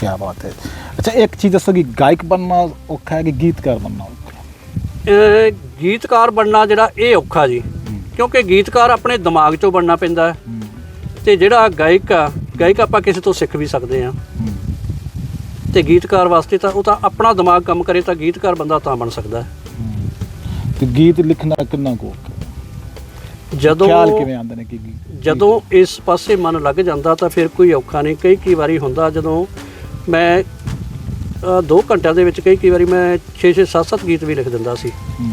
B: ਕੀ ਬਾਤ ਹੈ। ਅੱਛਾ ਇੱਕ ਚੀਜ਼ ਦੱਸੋ ਕਿ ਗਾਇਕ ਬਣਨਾ ਔਖਾ ਹੈ ਕਿ ਗੀਤਕਾਰ ਬਣਨਾ ਔਖਾ
A: ਗੀਤਕਾਰ ਬਣਨਾ ਜਿਹੜਾ ਇਹ ਔਖਾ ਜੀ ਕਿਉਂਕਿ ਗੀਤਕਾਰ ਆਪਣੇ ਦਿਮਾਗ 'ਚੋਂ ਬਣਨਾ ਪੈਂਦਾ ਹੈ। ਤੇ ਜਿਹੜਾ ਗਾਇਕ ਆ ਗਾਇਕ ਆਪਾਂ ਕਿਸੇ ਤੋਂ ਸਿੱਖ ਵੀ ਸਕਦੇ ਆ ਤੇ ਗੀਤਕਾਰ ਵਾਸਤੇ ਤਾਂ ਉਹ ਤਾਂ ਆਪਣਾ ਦਿਮਾਗ ਕੰਮ ਕਰੇ ਤਾਂ ਗੀਤਕਾਰ ਬੰਦਾ ਤਾਂ ਬਣ ਸਕਦਾ ਹੂੰ।
B: ਤੇ ਗੀਤ ਲਿਖਣਾ ਕਿੰਨਾ ਕੁ ਔਖਾ ਹੈ?
A: ਜਦੋਂ
B: ਖਿਆਲ ਕਿਵੇਂ ਆਉਂਦੇ ਨੇ ਕਿ ਗੀ-
A: ਜਦੋਂ ਇਸ ਪਾਸੇ ਮਨ ਲੱਗ ਜਾਂਦਾ ਤਾਂ ਫਿਰ ਕੋਈ ਔਖਾ ਨਹੀਂ। ਕਈ ਕਈ ਵਾਰੀ ਹੁੰਦਾ ਜਦੋਂ ਮੈਂ 2 ਘੰਟਿਆਂ ਦੇ ਵਿੱਚ ਕਈ ਕਈ ਵਾਰੀ ਮੈਂ 6-6 7-7 ਗੀਤ ਵੀ ਲਿਖ ਦਿੰਦਾ ਸੀ।
B: ਹੂੰ।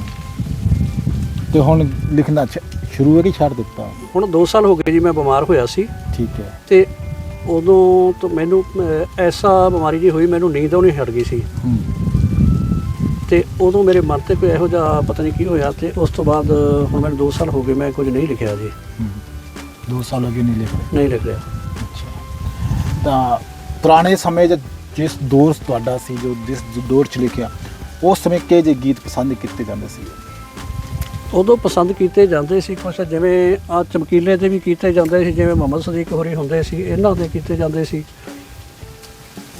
B: ਤੇ ਹੁਣ ਲਿਖਣਾ ਛ- ਸ਼ੁਰੂ ਹੈ ਕਿ ਛੱਡ ਦਿੱਤਾ?
A: ਹੁਣ 2 ਸਾਲ ਹੋ ਗਏ ਜੀ ਮੈਂ ਬਿਮਾਰ ਹੋਇਆ ਸੀ।
B: ਠੀਕ ਹੈ।
A: ਤੇ ਉਦੋਂ ਤੋਂ ਮੈਨੂੰ ਅਹ, ਐਸਾ ਬਿਮਾਰੀ ਜੀ ਹੋਈ ਮੈਨੂੰ ਨੀਂਦ ਆਉਣੀ ਹਟ ਗਈ ਸੀ।
B: ਹੂੰ।
A: ਤੇ ਉਦੋਂ ਮੇਰੇ ਮਨ ਤੇ ਕੋਈ ਇਹੋ ਜਿਹਾ ਪਤਾ ਨਹੀਂ ਕੀ ਹੋਇਆ ਤੇ ਉਸ ਤੋਂ ਬਾਅਦ ਹੁਣ ਮੈਨੂੰ 2 ਸਾਲ ਹੋ ਗਏ ਮੈਂ ਕੁਝ ਨਹੀਂ ਲਿਖਿਆ ਜੀ।
B: ਹੂੰ। ਦੋ ਸਾਲ ਹੋ ਗਏ ਨਹੀਂ ਲਿਖ ਰਹੇ?
A: ਨਹੀਂ ਲਿਖ ਰਿਹਾ।
B: ਤਾਂ ਪੁਰਾਣੇ ਸਮੇਂ 'ਚ ਜਿਸ ਦੌਰ ਤੁਹਾਡਾ ਸੀ ਜੋ ਜਿਸ ਦੌਰ 'ਚ ਲਿਖਿਆ ਉਸ ਸਮੇਂ ਕਿਹੋ ਜਿਹੇ ਗੀਤ ਪਸੰਦ ਕੀਤੇ ਜਾਂਦੇ ਸੀ?
A: ਉਦੋਂ ਪਸੰਦ ਕੀਤੇ ਜਾਂਦੇ ਸੀ ਕੁਛ ਜਿਵੇਂ ਆ ਚਮਕੀਲੇ ਦੇ ਵੀ ਕੀਤੇ ਜਾਂਦੇ ਸੀ ਜਿਵੇਂ ਮੁਹੰਮਦ ਸਦੀਕ ਹੋਰੀ ਹੁੰਦੇ ਸੀ ਇਹਨਾਂ ਦੇ ਕੀਤੇ ਜਾਂਦੇ ਸੀ।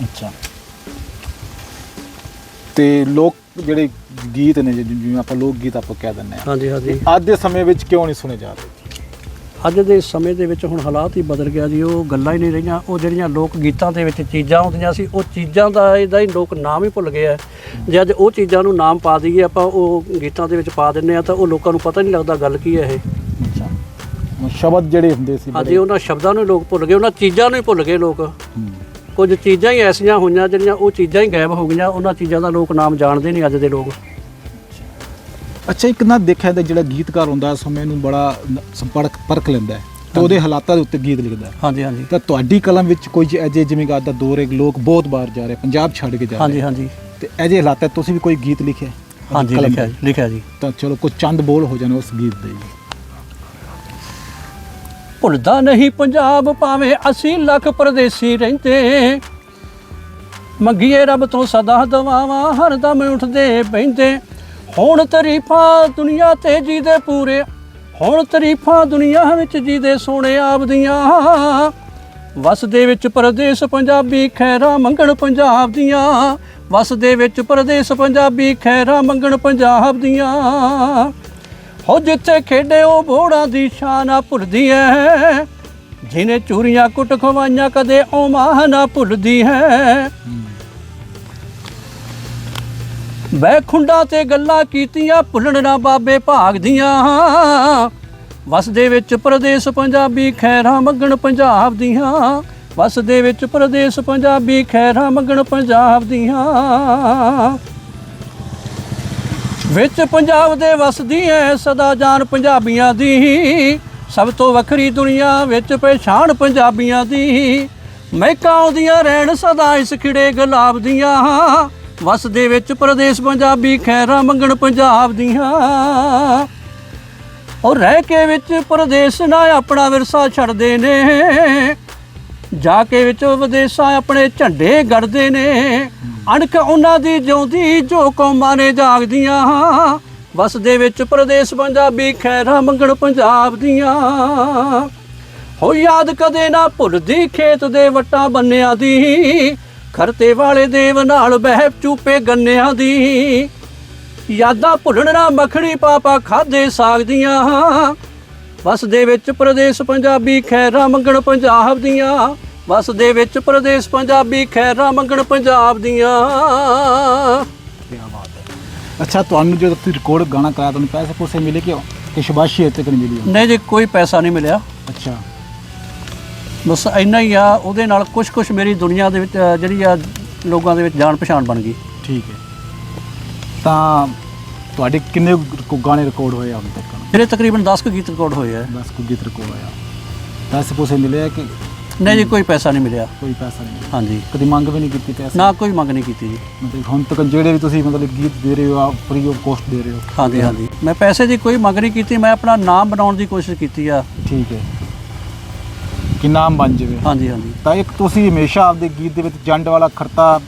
B: ਅੱਛਾ। ਤੇ ਲੋਕ ਜਿਹੜੇ ਗੀਤ ਨੇ ਜਿ- ਜਿਵੇਂ ਆਪਾਂ ਲੋਕ ਗੀਤ ਆਪਾਂ ਕਹਿ ਦਿੰਦੇ ਆ
A: ਹਾਂਜੀ ਹਾਂਜੀ।
B: ਅੱਜ ਦੇ ਸਮੇਂ ਵਿੱਚ ਕਿਉਂ ਨਹੀਂ ਸੁਣੇ ਜਾ ਰਹੇ?
A: ਅੱਜ ਦੇ ਸਮੇਂ ਦੇ ਵਿੱਚ ਹੁਣ ਹਾਲਾਤ ਹੀ ਬਦਲ ਗਿਆ ਜੀ ਉਹ ਗੱਲਾਂ ਹੀ ਨਹੀਂ ਰਹੀਆਂ। ਉਹ ਜਿਹੜੀਆਂ ਲੋਕ ਗੀਤਾਂ ਦੇ ਵਿੱਚ ਚੀਜ਼ਾਂ ਹੁੰਦੀਆਂ ਸੀ ਉਹ ਚੀਜ਼ਾਂ ਦਾ ਇਹਦਾ ਹੀ ਲੋਕ ਨਾਮ ਹੀ ਭੁੱਲ ਗਏ ਆ ਜੇ ਅੱਜ ਉਹ ਚੀਜ਼ਾਂ ਨੂੰ ਨਾਮ ਪਾ ਦਈਏ ਆਪਾਂ ਉਹ ਗੀਤਾਂ ਦੇ ਵਿੱਚ ਪਾ ਦਿੰਨੇ ਆ ਤਾਂ ਉਹ ਲੋਕਾਂ ਨੂੰ ਪਤਾ ਨਹੀਂ ਲੱਗਦਾ ਗੱਲ ਕੀ ਹੈ ਇਹ।
B: ਅੱਛਾ। ਹੁਣ ਸ਼ਬਦ ਜਿਹੜੇ ਹੁੰਦੇ ਸੀ
A: ਹਾਂਜੀ ਉਹਨਾਂ ਸ਼ਬਦਾਂ ਨੂੰ ਹੀ ਲੋਕ ਭੁੱਲ ਗਏ ਉਹਨਾਂ ਚੀਜ਼ਾਂ ਨੂੰ ਹੀ ਭੁੱਲ ਗਏ ਲੋਕ।
B: ਹੂੰ।
A: ਕੁਝ ਚੀਜ਼ਾਂ ਹੀ ਐਸੀਆਂ ਹੋਈਆਂ ਜਿਹੜੀਆਂ ਉਹ ਚੀਜ਼ਾਂ ਹੀ ਗਾਇਬ ਹੋ ਗਈਆਂ ਉਹਨਾਂ ਚੀਜ਼ਾਂ ਦਾ ਲੋਕ ਨਾਮ ਜਾਣਦੇ ਨਹੀਂ ਅੱਜ ਦੇ ਲੋਕ।
B: ਅੱਛਾ ਇੱਕ ਨਾ ਦੇਖਿਆ ਤਾਂ ਜਿਹੜਾ ਗੀਤਕਾਰ ਹੁੰਦਾ ਸਮੇਂ ਨੂੰ ਬੜਾ ਸੰਪਰਕ ਪਰਖ ਲੈਂਦਾ ਹੈ ਤੇ ਉਹਦੇ ਹਾਲਾਤਾਂ ਦੇ ਉੱਤੇ ਗੀਤ ਲਿਖਦਾ
A: ਹਾਂਜੀ ਹਾਂਜੀ।
B: ਤਾਂ ਤੁਹਾਡੀ ਕਲਮ ਵਿੱਚ ਕੋਈ ਅਜੇ ਜਿਵੇਂ ਅੱਜ ਦਾ ਦੌਰ ਲੋਕ ਬਹੁਤ ਬਾਹਰ ਜਾ ਰਹੇ ਪੰਜਾਬ ਛੱਡ ਕੇ ਜਾ
A: ਹਾਂਜੀ
B: ਰਹੇ
A: ਹਾਂਜੀ
B: ਤੇ ਅਜੇ ਹਾਲਾਤਾਂ ਤੁਸੀਂ ਵੀ ਕੋਈ ਗੀਤ ਲਿਖਿਆ?
A: ਹਾਂਜੀ ਲਿਖਿਆ? ਜੀ, ਲਿਖਿਆ ਜੀ।
B: ਤਾਂ ਚਲੋ ਕੋਈ ਚੰਦ ਬੋਲ ਹੋ ਜਾਣ ਉਸ ਗੀਤ ਦੇ ਜੀ।
A: ਭੁੱਲਦਾ ਨਹੀਂ ਪੰਜਾਬ, ਭਾਵੇਂ ਅਸੀਂ ਲੱਖ ਪਰਦੇਸੀ ਰਹਿੰਦੇ। ਮੰਗੀਏ ਰੱਬ ਤੋਂ ਸਦਾ ਦਵਾਵਾਂ ਹਰਦਮ ਉੱਠਦੇ ਬੈਂਦੇ ਹੁਣ ਤਰੀਫਾਂ ਦੁਨੀਆ ਤੇ ਜੀਦੇ ਪੂਰੇ। ਹੁਣ ਤਰੀਫਾਂ ਦੁਨੀਆ ਵਿੱਚ ਜੀਦੇ ਸੋਹਣੇ ਆਪਦੀਆਂ ਵਸ ਦੇ ਵਿੱਚ ਪਰਦੇਸ ਪੰਜਾਬੀ, ਖੈਰਾ ਮੰਗਣ ਪੰਜਾਬ ਦੀਆਂ। ਵਸ ਦੇ ਵਿੱਚ ਪਰਦੇਸ ਪੰਜਾਬੀ, ਖੈਰਾ ਮੰਗਣ ਪੰਜਾਬ ਦੀਆਂ। ਹੋ ਜਿੱਥੇ ਖੇਡੇ ਉਹ ਬੋੜਾਂ ਦੀ ਸ਼ਾਨ ਆ ਭੁੱਲਦੀ ਐ। ਜਿਨੇ ਚੂਰੀਆਂ ਕੁੱਟ ਖਵਾਈਆਂ, ਕਦੇ ਉਹ ਮਾਂ ਨਾ ਭੁੱਲਦੀ ਹੈ ਬੈ ਖੁੰਡਾ ਤੇ ਗੱਲਾਂ ਕੀਤੀਆਂ, ਭੁੱਲਣ ਨਾ ਬਾਬੇ ਭਾਗ ਦੀਆਂ। ਵਸ ਵਿੱਚ ਪ੍ਰਦੇਸ਼ ਪੰਜਾਬੀ ਖੈਰਾਂ ਮੰਗਣ ਪੰਜਾਬ ਦੀਆਂ। ਵਸਦੇ ਵਿੱਚ ਪ੍ਰਦੇਸ਼ ਪੰਜਾਬੀ ਖੈਰਾਂ ਮੰਗਣ ਪੰਜਾਬ ਦੀਆਂ। ਵਿੱਚ ਪੰਜਾਬ ਦੇ ਵਸਦੀ ਐ, ਸਦਾ ਜਾਨ ਪੰਜਾਬੀਆਂ ਦੀ। ਸਭ ਤੋਂ ਵੱਖਰੀ ਦੁਨੀਆ ਵਿੱਚ ਪਛਾਣ ਪੰਜਾਬੀਆਂ ਦੀ। ਮਹਿਕਾਂ ਆਉਂਦੀਆਂ ਰਹਿਣ, ਸਦਾ ਇਸ ਖਿੜੇ ਗੁਲਾਬ ਦੀਆਂ। ਵਸਦੇ ਵਿੱਚ ਪ੍ਰਦੇਸ਼ ਪੰਜਾਬੀ ਖੈਰਾਂ ਮੰਗਣ ਪੰਜਾਬ ਦੀਆਂ। ਉਹ ਰਹਿ ਕੇ ਵਿੱਚ ਪ੍ਰਦੇਸ਼ ਨਾ ਆਪਣਾ ਵਿਰਸਾ ਛੱਡਦੇ ਨੇ। ਜਾ ਕੇ ਵਿੱਚ ਵਿਦੇਸ਼ਾਂ ਆਪਣੇ ਝੰਡੇ ਗੜਦੇ ਨੇ। ਅਣਖ ਉਹਨਾਂ ਦੀ ਜਿਉਂਦੀ ਜੋ ਕੌਮਾਂ ਨੇ ਜਾਗਦੀਆਂ। ਵਸ ਦੇ ਵਿੱਚ ਪ੍ਰਦੇਸ਼ ਪੰਜਾਬੀ, ਖੈਰਾ ਮੰਗਣ ਪੰਜਾਬ ਦੀਆਂ। ਹੋ ਯਾਦ ਕਦੇ ਨਾ ਭੁੱਲਦੀ ਖੇਤ ਦੇ ਵਟਾਂ ਬੰਨਿਆਂ ਦੀ। ਖਰਤੇ ਵਾਲੇ ਦੇਵ ਨਾਲ ਬਹਿਬ ਚੂਪੇ ਗੰਨਿਆਂ ਦੀ। ਯਾਦਾਂ ਭੁੱਲਣ ਨਾ ਮੱਖਣੀ ਪਾਪਾ ਖਾਦੇ ਸਾਗ ਦੀਆਂ। ਵਸ ਦੇ ਵਿੱਚ ਪ੍ਰਦੇਸ਼ ਪੰਜਾਬੀ ਖੈਰਾਂ ਮੰਗਣ ਪੰਜਾਬ ਦੀਆਂ। ਵਸ ਦੇ ਵਿੱਚ ਪ੍ਰਦੇਸ਼ ਪੰਜਾਬੀ ਖੈਰਾਂ ਮੰਗਣ ਪੰਜਾਬ ਦੀਆਂ।
B: ਕੀ ਬਾਤ ਹੈ। ਅੱਛਾ ਤੁਹਾਨੂੰ ਜਦੋਂ ਤੁਸੀਂ ਰਿਕਾਰਡ ਗਾਣਾ ਕਰਾਇਆ ਤੁਹਾਨੂੰ ਪੈਸੇ ਪੂਸੇ ਮਿਲੇ ਕਿਉਂ? ਕਿ ਸ਼ਬਾਸ਼ੀ ਇੱਥੇ ਕਿ ਨਹੀਂ ਮਿਲੀ
A: ਨਹੀਂ ਜੀ ਕੋਈ ਪੈਸਾ ਨਹੀਂ ਮਿਲਿਆ।
B: ਅੱਛਾ।
A: ਬਸ ਇੰਨਾ ਹੀ ਆ ਉਹਦੇ ਨਾਲ ਕੁਝ ਕੁਝ ਮੇਰੀ ਦੁਨੀਆ ਦੇ ਵਿੱਚ ਜਿਹੜੀ ਆ ਲੋਕਾਂ ਦੇ ਵਿੱਚ ਜਾਣ ਪਛਾਣ ਬਣ ਗਈ।
B: ਠੀਕ ਹੈ। ਤਾਂ ਤੁਹਾਡੇ ਕਿੰਨੇ ਗਾਣੇ ਰਿਕਾਰਡ ਹੋਏ ਆ ਹੁਣ ਤੱਕ?
A: ਮੇਰੇ ਤਕਰੀਬਨ 10 ਕੁ ਗੀਤ ਰਿਕਾਰਡ ਹੋਏ ਆ।
B: ਬਸ ਕੁ ਗੀਤ ਰਿਕਾਰਡ ਹੋਇਆ ਪੈਸੇ ਪੂਸੇ ਮਿਲੇ ਆ ਕਿ
A: ਨਹੀਂ ਜੀ ਕੋਈ ਪੈਸਾ ਨਹੀਂ ਮਿਲਿਆ।
B: ਕੋਈ ਪੈਸਾ ਨਹੀਂ ਮਿਲਿਆ?
A: ਹਾਂਜੀ।
B: ਕਦੀ ਮੰਗ ਵੀ ਨਹੀਂ ਕੀਤੀ ਪੈਸੇ
A: ਨਾ ਕੋਈ ਮੰਗ ਨਹੀਂ ਕੀਤੀ ਜੀ।
B: ਮਤਲਬ ਹੁਣ ਤੱਕ ਜਿਹੜੇ ਵੀ ਤੁਸੀਂ ਮਤਲਬ ਗੀਤ ਦੇ ਰਹੇ ਹੋ ਆ ਫ੍ਰੀ ਆਫ ਕੋਸਟ ਦੇ ਰਹੇ ਹੋ।
A: ਹਾਂਜੀ ਹਾਂਜੀ। ਮੈਂ ਪੈਸੇ ਦੀ ਕੋਈ ਮੰਗ ਨਹੀਂ ਕੀਤੀ ਮੈਂ ਆਪਣਾ ਨਾਮ ਬਣਾਉਣ ਦੀ ਕੋਸ਼ਿਸ਼ ਕੀਤੀ ਆ।
B: ਠੀਕ ਹੈ। ਕਿ ਨਾਮ ਬਣ ਜਾਵੇ।
A: ਹਾਂਜੀ ਹਾਂਜੀ।
B: ਤਾਂ ਇੱਕ ਤੁਸੀਂ ਹਮੇਸ਼ਾ ਆਪਦੇ ਗੀਤ ਦੇ ਵਿੱਚ ਜੰਡ ਵਾਲਾ ਖਰਤਾ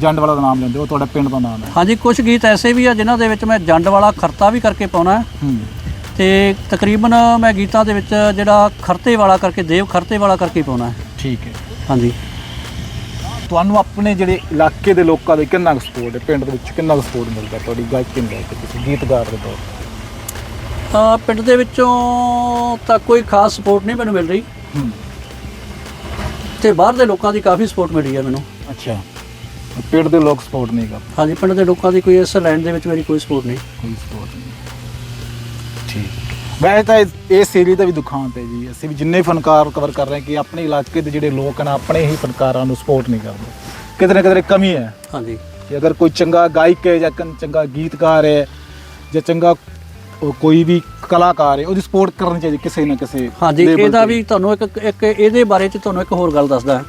B: ਜੰਡ ਵਾਲਾ ਦਾ ਨਾਮ ਲੈਂਦੇ ਹੋ ਉਹ ਤੁਹਾਡਾ ਪਿੰਡ ਦਾ ਨਾਮ ਹੈ।
A: ਹਾਂਜੀ ਕੁਝ ਗੀਤ ਐਸੇ ਵੀ ਆ ਜਿਨ੍ਹਾਂ ਦੇ ਵਿੱਚ ਮੈਂ ਜੰਡ ਵਾਲਾ ਖਰਤਾ ਵੀ ਕਰਕੇ ਪਾਉਣਾ। ਹੈ
B: ਹੂੰ।
A: ਤੇ ਤਕਰੀਬਨ ਮੈਂ ਗੀਤਾਂ ਦੇ ਵਿੱਚ ਜਿਹੜਾ ਖਰਤੇ ਵਾਲਾ ਕਰਕੇ ਦੇਵ ਖਰਤੇ ਵਾਲਾ ਕਰਕੇ ਪਾਉਣਾ ਹੈ।
B: ਠੀਕ ਹੈ।
A: ਹਾਂਜੀ।
B: ਤੁਹਾਨੂੰ ਆਪਣੇ ਜਿਹੜੇ ਇਲਾਕੇ ਦੇ ਲੋਕਾਂ ਦੇ ਕਿੰਨਾ ਕੁ ਸਪੋਰਟ ਹੈ? ਪਿੰਡ ਦੇ ਵਿੱਚ ਕਿੰਨਾ ਕੁ ਸਪੋਰਟ ਮਿਲਦਾ ਤੁਹਾਡੀ ਗਾਇਕੀ ਨੂੰ ਲੈ ਕੇ ਤੁਸੀਂ ਗੀਤਕਾਰ ਦੇ ਤੌਰ ਤੇ।
A: ਤਾਂ ਪਿੰਡ ਦੇ ਵਿੱਚੋਂ ਤਾਂ ਕੋਈ ਖਾਸ ਸਪੋਰਟ ਨਹੀਂ ਮੈਨੂੰ ਮਿਲ ਰਹੀ।
B: ਹੂੰ।
A: ਤੇ ਬਾਹਰ ਦੇ ਲੋਕਾਂ ਦੀ ਕਾਫੀ ਸਪੋਰਟ ਮਿਲੀ ਹੈ ਮੈਨੂੰ।
B: ਅੱਛਾ। ਪਿੰਡ ਦੇ ਲੋਕ ਸਪੋਰਟ ਨਹੀਂ ਕਰਦੇ।
A: ਹਾਂਜੀ ਪਿੰਡ ਦੇ ਲੋਕਾਂ ਦੀ ਕੋਈ ਇਸ ਲਾਈਨ ਦੇ ਵਿੱਚ ਮੇਰੀ ਕੋਈ ਸਪੋਰਟ ਨਹੀਂ।
B: ਕੋਈ ਸਪੋਰਟ ਨਹੀਂ। ਵੈਸੇ ਤਾਂ ਇਸ- ਇਹ ਸੀਰੀਜ਼ ਦਾ ਵੀ ਦੁਖਾਂਤ ਹੈ ਜੀ। ਅਸੀਂ ਵੀ ਜਿੰਨੇ ਫਨਕਾਰ ਕਵਰ ਕਰ ਰਹੇ ਹਾਂ ਕਿ ਆਪਣੇ ਇਲਾਕੇ ਦੇ ਜਿਹੜੇ ਲੋਕ ਹਨ ਆਪਣੇ ਹੀ ਫਨਕਾਰਾਂ ਨੂੰ ਸਪੋਰਟ ਨਹੀਂ ਕਰਦੇ। ਕਿਤੇ ਨਾ ਕਿਤੇ ਕਮੀ ਹੈ।
A: ਹਾਂਜੀ।
B: ਕਿ ਅਗਰ ਕੋਈ ਚੰਗਾ ਗਾਇਕ ਹੈ ਜਾਂ ਕੰ- ਚੰਗਾ ਗੀਤਕਾਰ ਹੈ ਜਾਂ ਚੰਗਾ ਕੋਈ ਵੀ ਕਲਾਕਾਰ ਹੈ ਉਹਦੀ ਸਪੋਰਟ ਕਰਨੀ ਚਾਹੀਦੀ ਕਿਸੇ ਨਾ ਕਿਸੇ
A: ਹਾਂਜੀ ਇਹਦਾ
B: ਤੇ।
A: ਵੀ ਤੁਹਾਨੂੰ ਇੱਕ ਇੱਕ ਇਹਦੇ ਬਾਰੇ ਚ ਤੁਹਾਨੂੰ ਇੱਕ ਹੋਰ ਗੱਲ ਦੱਸਦਾ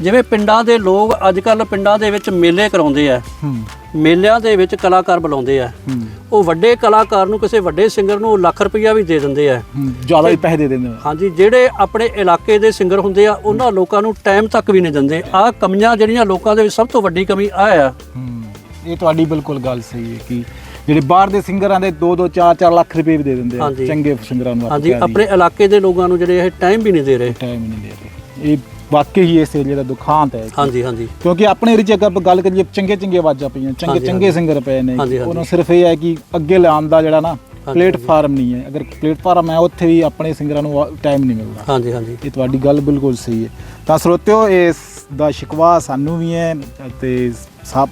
A: ਜਿਵੇਂ ਪਿੰਡਾਂ ਦੇ ਲੋਕ ਅੱਜ ਕੱਲ ਪਿੰਡਾਂ ਦੇ ਵਿੱਚ ਮੇਲੇ ਕਰਾਉਂਦੇ ਆ।
B: ਹੂੰ।
A: ਮੇਲਿਆਂ ਦੇ ਵਿੱਚ ਕਲਾਕਾਰ ਬੁਲਾਉਂਦੇ ਆ।
B: ਹੂੰ।
A: ਉਹ ਵੱਡੇ ਕਲਾਕਾਰ ਨੂੰ ਕਿਸੇ ਵੱਡੇ ਸਿੰਗਰ ਨੂੰ ਲੱਖ ਰੁਪਈਆ ਵੀ ਦੇ ਦਿੰਦੇ ਆ।
B: ਹੂੰ, ਜ਼ਿਆਦਾ ਹੀ ਪੈਸੇ ਦੇ ਦਿੰਦੇ ਨੇ
A: ਹਾਂਜੀ ਜਿਹੜੇ ਆਪਣੇ ਇਲਾਕੇ ਦੇ ਸਿੰਗਰ ਹੁੰਦੇ ਆ ਉਹਨਾਂ ਲੋਕਾਂ ਨੂੰ ਟਾਈਮ ਤੱਕ ਵੀ ਨਹੀਂ ਦਿੰਦੇ। ਆਹ ਕਮੀਆਂ ਜਿਹੜੀਆਂ ਲੋਕਾਂ ਦੇ ਵਿੱਚ ਸਭ ਤੋਂ ਵੱਡੀ ਕਮੀ ਆ ਆ।
B: ਹੂੰ ਇਹ ਤੁਹਾਡੀ ਬਿਲਕੁਲ ਗੱਲ ਸਹੀ ਹੈ ਕਿ ਜਿਹੜੇ ਬਾਹਰ ਦੇ ਸਿੰਗਰਾਂ ਦੇ 2 2 4 4 ਲੱਖ ਰੁਪਏ ਵੀ ਦੇ ਦਿੰਦੇ ਆ। ਚੰਗੇ ਸਿੰਗਰਾਂ ਨੂੰ
A: ਹਾਂਜੀ ਆਪਣੇ ਇਲਾਕੇ ਦੇ ਲੋਕਾਂ ਨੂੰ ਜਿਹੜੇ ਇਹ ਟਾਈਮ ਵੀ ਨਹੀਂ ਦੇ ਰਹੇ।
B: ਟਾਈਮ ਨਹੀਂ ਦੇ ਰਹੇ। ਇਹ ਵਾਕਈ ਹੀ ਇਸ ਏਰੀਆ ਦਾ ਦੁਖਾਂਤ ਹੈ।
A: ਹਾਂਜੀ ਹਾਂਜੀ।
B: ਕਿਉਂਕਿ ਆਪਣੇ ਏਰੀਆ ਆਪਾਂ ਗੱਲ ਕਰੀਏ ਚੰਗੇ ਚੰਗੇ ਆਵਾਜ਼ਾਂ ਪਈਆਂ ਚੰਗੇ ਚੰਗੇ। ਸਿੰਗਰ ਪਏ ਨੇ। ਉਹਨਾਂ ਸਿਰਫ ਇਹ ਹੈ ਕਿ ਅੱਗੇ ਲਿਆਉਣ ਦਾ ਜਿਹੜਾ ਨਾ ਪਲੇਟਫਾਰਮ ਨਹੀਂ ਹੈ। ਅਗਰ ਪਲੇਟਫਾਰਮ ਹੈ ਉੱਥੇ ਵੀ ਆਪਣੇ ਸਿੰਗਰਾਂ ਨੂੰ ਟਾਈਮ ਨਹੀਂ ਮਿਲਦਾ।
A: ਹਾਂਜੀ ਹਾਂਜੀ।
B: ਇਹ ਤੁਹਾਡੀ ਗੱਲ ਬਿਲਕੁਲ ਸਹੀ ਹੈ। ਤਾਂ ਸਰੋਤਿਓ ਇਸ ਦਾ ਸ਼ਿਕਵਾ ਸਾਨੂੰ ਵੀ ਹੈ ਤੇ ਸਭ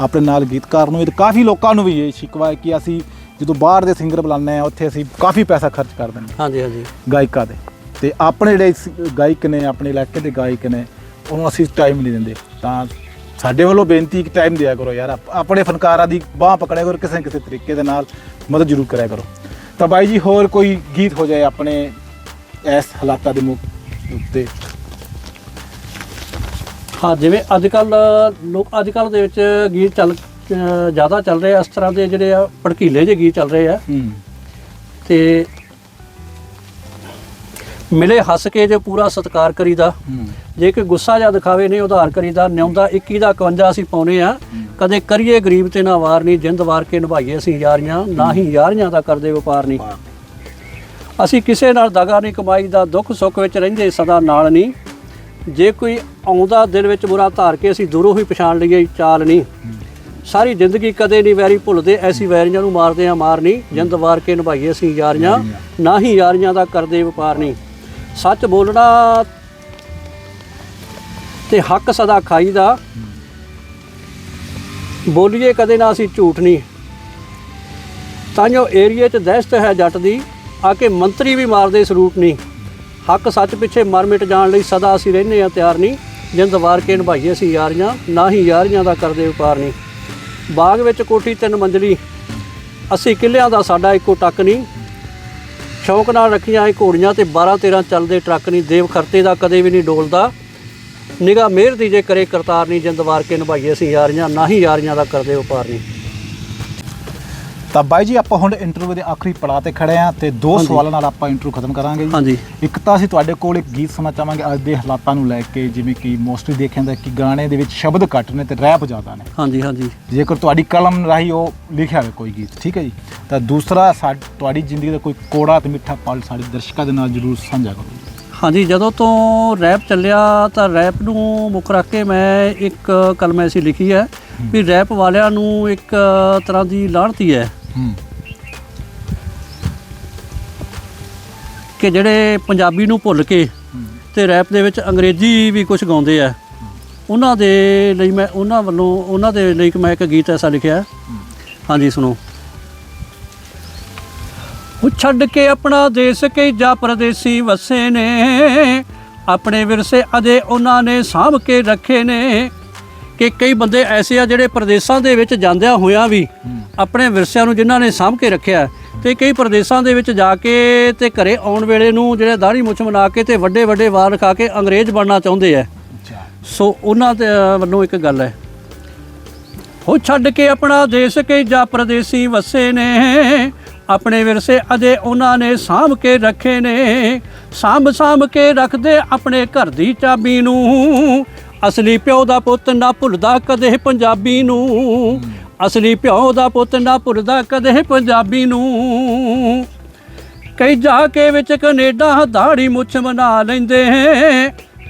B: ਆਪਣੇ ਨਾਲ ਗੀਤਕਾਰ ਨੂੰ ਵੀ ਤੇ ਕਾਫੀ ਲੋਕਾਂ ਨੂੰ ਵੀ ਇਹ ਸ਼ਿਕਵਾ ਹੈ ਕਿ ਅਸੀਂ ਜਦੋਂ ਬਾਹਰ ਦੇ ਸਿੰਗਰ ਬੁਲਾਉਂਦੇ ਆ ਉੱਥੇ ਅਸੀਂ ਕਾਫੀ ਪੈਸਾ ਖਰਚ ਕਰ ਦਿੰਦੇ ਹਾਂ।
A: ਹਾਂਜੀ ਹਾਂਜੀ।
B: ਗਾਇਕਾਂ ਦੇ। ਤੇ ਆਪਣੇ ਜਿਹੜੇ ਸ- ਗਾਇਕ ਨੇ ਆਪਣੇ ਇਲਾਕੇ ਦੇ ਗਾਇਕ ਨੇ ਉਹਨੂੰ ਅਸੀਂ ਟਾਈਮ ਨਹੀਂ ਦਿੰਦੇ। ਤਾਂ ਸਾਡੇ ਵੱਲੋਂ ਬੇਨਤੀ ਕਿ ਟਾਈਮ ਦਿਆ ਕਰੋ ਯਾਰ। ਆਪ- ਆਪਣੇ ਫਨਕਾਰਾਂ ਦੀ ਬਾਹ ਪਕੜਿਆ ਕਰੋ ਕਿਸੇ ਨਾ ਕਿਸੇ ਤਰੀਕੇ ਦੇ ਨਾਲ ਮਦਦ ਜ਼ਰੂਰ ਕਰਿਆ ਕਰੋ। ਤਾਂ ਬਾਈ ਜੀ ਹੋਰ ਕੋਈ ਗੀਤ ਹੋ ਜਾਏ ਆਪਣੇ ਇਸ ਹਾਲਾਤਾਂ ਦੇ ਮੁੱਖ ਉੱਤੇ?
A: ਹਾਂ ਜਿਵੇਂ ਅੱਜ ਕੱਲ ਲੋਕ ਅੱਜ ਕੱਲ ਦੇ ਵਿੱਚ ਗੀਤ ਚੱਲ ਜ਼ਿਆਦਾ ਚੱਲ ਰਹੇ ਆ ਇਸ ਤਰ੍ਹਾਂ ਦੇ ਜਿਹੜੇ ਆ ਭੜਕੀਲੇ ਜਿਹੇ ਗੀਤ ਚੱਲ ਰਹੇ ਆ।
B: ਹੂੰ।
A: ਤੇ ਮਿਲੇ ਹੱਸ ਕੇ ਜੇ ਪੂਰਾ ਸਤਿਕਾਰ ਕਰੀਦਾ। ਜੇ ਕੋਈ ਗੁੱਸਾ ਜਾਂ ਦਿਖਾਵੇ ਨਹੀਂ ਉਧਾਰ ਕਰੀਦਾ ਨਿਉਂਦਾ 21 ਦਾ 51 ਅਸੀਂ ਪਾਉਨੇ ਆ। ਕਦੇ ਕਰੀਏ ਗਰੀਬ ਤੇ ਨਾ ਵਾਰ ਨਹੀਂ ਜਿੰਦ ਵਾਰ ਕੇ ਨਿਭਾਈਏ ਅਸੀਂ ਯਾਰੀਆਂ ਨਾ ਹੀ ਯਾਰੀਆਂ ਦਾ ਕਰਦੇ ਵਪਾਰ ਨਹੀਂ। ਅਸੀਂ ਕਿਸੇ ਨਾਲ ਦਗਾ ਨਹੀਂ ਕਮਾਈ ਦਾ ਦੁੱਖ ਸੁੱਖ ਵਿੱਚ ਰਹਿੰਦੇ ਸਦਾ ਨਾਲ ਨਹੀਂ। ਜੇ ਕੋਈ ਆਉਂਦਾ ਦਿਲ ਵਿੱਚ ਬੁਰਾ ਧਾਰ ਕੇ ਅਸੀਂ ਦੂਰੋਂ ਹੀ ਪਛਾਣ ਲਈਏ ਚਾਲ ਨਹੀਂ। ਸਾਰੀ ਜ਼ਿੰਦਗੀ ਕਦੇ ਨਹੀਂ ਵੈਰੀ ਭੁੱਲਦੇ ਐਸੀ ਵੈਰੀਆਂ ਨੂੰ ਮਾਰਦੇ ਆ ਮਾਰ ਨਹੀਂ। ਜਿੰਦ ਵਾਰ ਕੇ ਨਿਭਾਈਏ ਅਸੀਂ ਯਾਰੀਆਂ ਨਾ ਹੀ ਯਾਰੀਆਂ ਦਾ ਕਰਦੇ ਵਪਾਰ ਨਹੀਂ। ਸੱਚ ਬੋਲਣਾ ਤੇ ਹੱਕ ਸਦਾ ਖਾਈਦਾ। ਬੋਲੀਏ ਕਦੇ ਨਾ ਅਸੀਂ ਝੂਠ ਨਹੀਂ। ਤਾਂਯੋ ਏਰੀਏ 'ਚ ਦਹਿਸ਼ਤ ਹੈ ਜੱਟ ਦੀ ਆ ਕੇ ਮੰਤਰੀ ਵੀ ਮਾਰਦੇ ਸਰੂਟ ਨਹੀਂ। ਹੱਕ ਸੱਚ ਪਿੱਛੇ ਮਰ ਮਿਟ ਜਾਣ ਲਈ ਸਦਾ ਅਸੀਂ ਰਹਿੰਦੇ ਆ ਤਿਆਰ ਨਹੀਂ। ਜਿੰਦ ਵਾਰ ਕੇ ਨਿਭਾਈਏ ਅਸੀਂ ਯਾਰੀਆਂ, ਨਾ ਹੀ ਯਾਰੀਆਂ ਦਾ ਕਰਦੇ ਵਪਾਰ ਨਹੀਂ। ਬਾਗ ਵਿੱਚ ਕੋਠੀ ਤਿੰਨ ਮੰਜ਼ਲੀ, ਅਸੀਂ ਕਿੱਲਿਆਂ ਦਾ ਸਾਡਾ ਇੱਕੋ ਟੱਕ ਨਹੀਂ। ਸ਼ੌਂਕ ਨਾਲ ਰੱਖੀਆਂ ਇਹ ਘੋੜੀਆਂ ਤੇ 12 13 ਚੱਲਦੇ ਟਰੱਕ ਨਹੀਂ, ਦੇਵ ਖਰਤੇ ਦਾ ਕਦੇ ਵੀ ਨਹੀਂ ਡੋਲਦਾ। ਨਿਗਾ ਮਿਹਰ ਦੀ ਜੇ ਕਰੇ ਕਰਤਾਰ ਨਹੀਂ, ਜਿੰਦ ਵਾਰ ਕੇ ਨਿਭਾਈਏ ਅਸੀਂ ਯਾਰੀਆਂ, ਨਾ ਹੀ ਯਾਰੀਆਂ ਦਾ ਕਰਦੇ ਵਪਾਰ ਨਹੀਂ।
B: ਤਾਂ ਬਾਈ ਜੀ ਆਪਾਂ ਹੁਣ ਇੰਟਰਵਿਊ ਦੇ ਆਖਰੀ ਪੜਾਅ ਤੇ ਖੜੇ ਆ ਤੇ ਦੋ। ਸਵਾਲਾਂ ਨਾਲ ਆਪਾਂ ਇੰਟਰਵਿਊ ਖਤਮ ਕਰਾਂਗੇ ਜੀ।
A: ਹਾਂਜੀ।
B: ਇੱਕ ਤਾਂ ਅਸੀਂ ਤੁਹਾਡੇ ਕੋਲ ਇੱਕ ਗੀਤ ਸੁਣਨਾ ਚਾਹਾਂਗੇ ਅੱਜ ਦੇ ਹਾਲਾਤਾਂ ਨੂੰ ਲੈ ਕੇ ਜਿਵੇਂ ਕਿ ਮੋਸਟਲੀ ਦੇਖਿਆ ਜਾਂਦਾ ਕਿ ਗਾਣੇ ਦੇ ਵਿੱਚ ਸ਼ਬਦ ਘੱਟ ਨੇ ਤੇ ਰੈਪ ਜ਼ਿਆਦਾ ਨੇ।
A: ਹਾਂਜੀ ਹਾਂਜੀ।
B: ਜੇਕਰ ਤੁਹਾਡੀ ਕਲਮ ਰਾਹੀਂ ਉਹ ਲਿਖਿਆ ਹੋਵੇ ਕੋਈ ਗੀਤ ਠੀਕ ਹੈ ਜੀ? ਤਾਂ ਦੂਸਰਾ ਤੁਹਾਡੀ ਜ਼ਿੰਦਗੀ ਦਾ ਕੋਈ ਕੋੜਾ ਤੇ ਮਿੱਠਾ ਪਲ ਸਾਡੇ ਦਰਸ਼ਕਾਂ ਦੇ ਨਾਲ ਜਰੂਰ ਸਾਂਝਾ ਕਰੋ।
A: ਹਾਂਜੀ ਜਦੋਂ ਤੋਂ ਰੈਪ ਚੱਲਿਆ ਤਾਂ ਰੈਪ ਨੂੰ ਮੁੱਖ ਰੱਖ ਕੇ ਮੈਂ ਇੱਕ ਕਲਮ ਐਸੀ ਲਿਖੀ ਹੈ ਵੀ ਰੈਪ ਵਾਲਿਆਂ ਨੂੰ ਇੱਕ ਤਰ੍ਹਾਂ ਦੀ ਲਾਹਣਤੀ ਹੂੰ। ਕਿ ਜਿਹੜੇ ਪੰਜਾਬੀ ਨੂੰ ਭੁੱਲ ਕੇ ਤੇ ਰੈਪ ਦੇ ਵਿੱਚ ਅੰਗਰੇਜ਼ੀ ਵੀ ਕੁਝ ਗਾਉਂਦੇ ਆ, ਉਹਨਾਂ ਦੇ ਲਈ ਮੈਂ ਉਹਨਾਂ ਵੱਲੋਂ, ਉਹਨਾਂ ਦੇ ਲਈ ਮੈਂ ਇੱਕ ਗੀਤ ਐਸਾ ਲਿਖਿਆ। ਹਾਂਜੀ, ਸੁਣੋ। ਉਹ ਛੱਡ ਕੇ ਆਪਣਾ ਦੇਸ਼ ਕਈ ਜਾ ਪਰਦੇਸੀ ਵਸੇ ਨੇ, ਆਪਣੇ ਵਿਰਸੇ ਅਜੇ ਉਹਨਾਂ ਨੇ ਸਾਂਭ ਕੇ ਰੱਖੇ ਨੇ। ਕਿ ਕਈ ਬੰਦੇ ਐਸੇ ਆ ਜਿਹੜੇ ਪ੍ਰਦੇਸ਼ਾਂ ਦੇ ਵਿੱਚ ਜਾਂਦਿਆਂ ਹੋਇਆਂ ਵੀ ਆਪਣੇ ਵਿਰਸਿਆਂ ਨੂੰ ਜਿਨ੍ਹਾਂ ਨੇ ਸਾਂਭ ਕੇ ਰੱਖਿਆ ਤੇ ਕਈ ਪ੍ਰਦੇਸ਼ਾਂ ਦੇ ਵਿੱਚ ਜਾ ਕੇ ਤੇ ਘਰੇ ਆਉਣ ਵੇਲੇ ਨੂੰ ਜਿਹੜੇ ਦਾੜੀ ਮੁੱਛ ਬਣਾ ਕੇ ਤੇ ਵੱਡੇ ਵੱਡੇ ਵਾਰ ਖਾ ਕੇ ਅੰਗਰੇਜ਼ ਬਣਨਾ ਚਾਹੁੰਦੇ ਆ। ਸੋ ਉਹਨਾਂ ਦੇ ਵੱਲੋਂ ਇੱਕ ਗੱਲ ਹੈ। ਉਹ ਛੱਡ ਕੇ ਆਪਣਾ ਦੇਸ਼ ਕਈ ਜਾ ਪ੍ਰਦੇਸੀ ਵਸੇ ਨੇ ਆਪਣੇ ਵਿਰਸੇ ਅਜੇ ਉਹਨਾਂ ਨੇ ਸਾਂਭ ਕੇ ਰੱਖੇ ਨੇ। ਸਾਂਭ ਸਾਂਭ ਕੇ ਰੱਖਦੇ ਆਪਣੇ ਘਰ ਦੀ ਚਾਬੀ ਨੂੰ ਅਸਲੀ ਪਿਓ ਦਾ ਪੁੱਤ ਨਾ ਭੁੱਲਦਾ ਕਦੇ ਪੰਜਾਬੀ ਨੂੰ। ਅਸਲੀ ਪਿਓ ਦਾ ਪੁੱਤ ਨਾ ਭੁੱਲਦਾ ਕਦੇ ਪੰਜਾਬੀ ਨੂੰ। ਕਈ ਜਾ ਕੇ ਵਿੱਚ ਕੈਨੇਡਾ ਦਾੜੀ ਮੁੱਛ ਬਣਾ ਲੈਂਦੇ।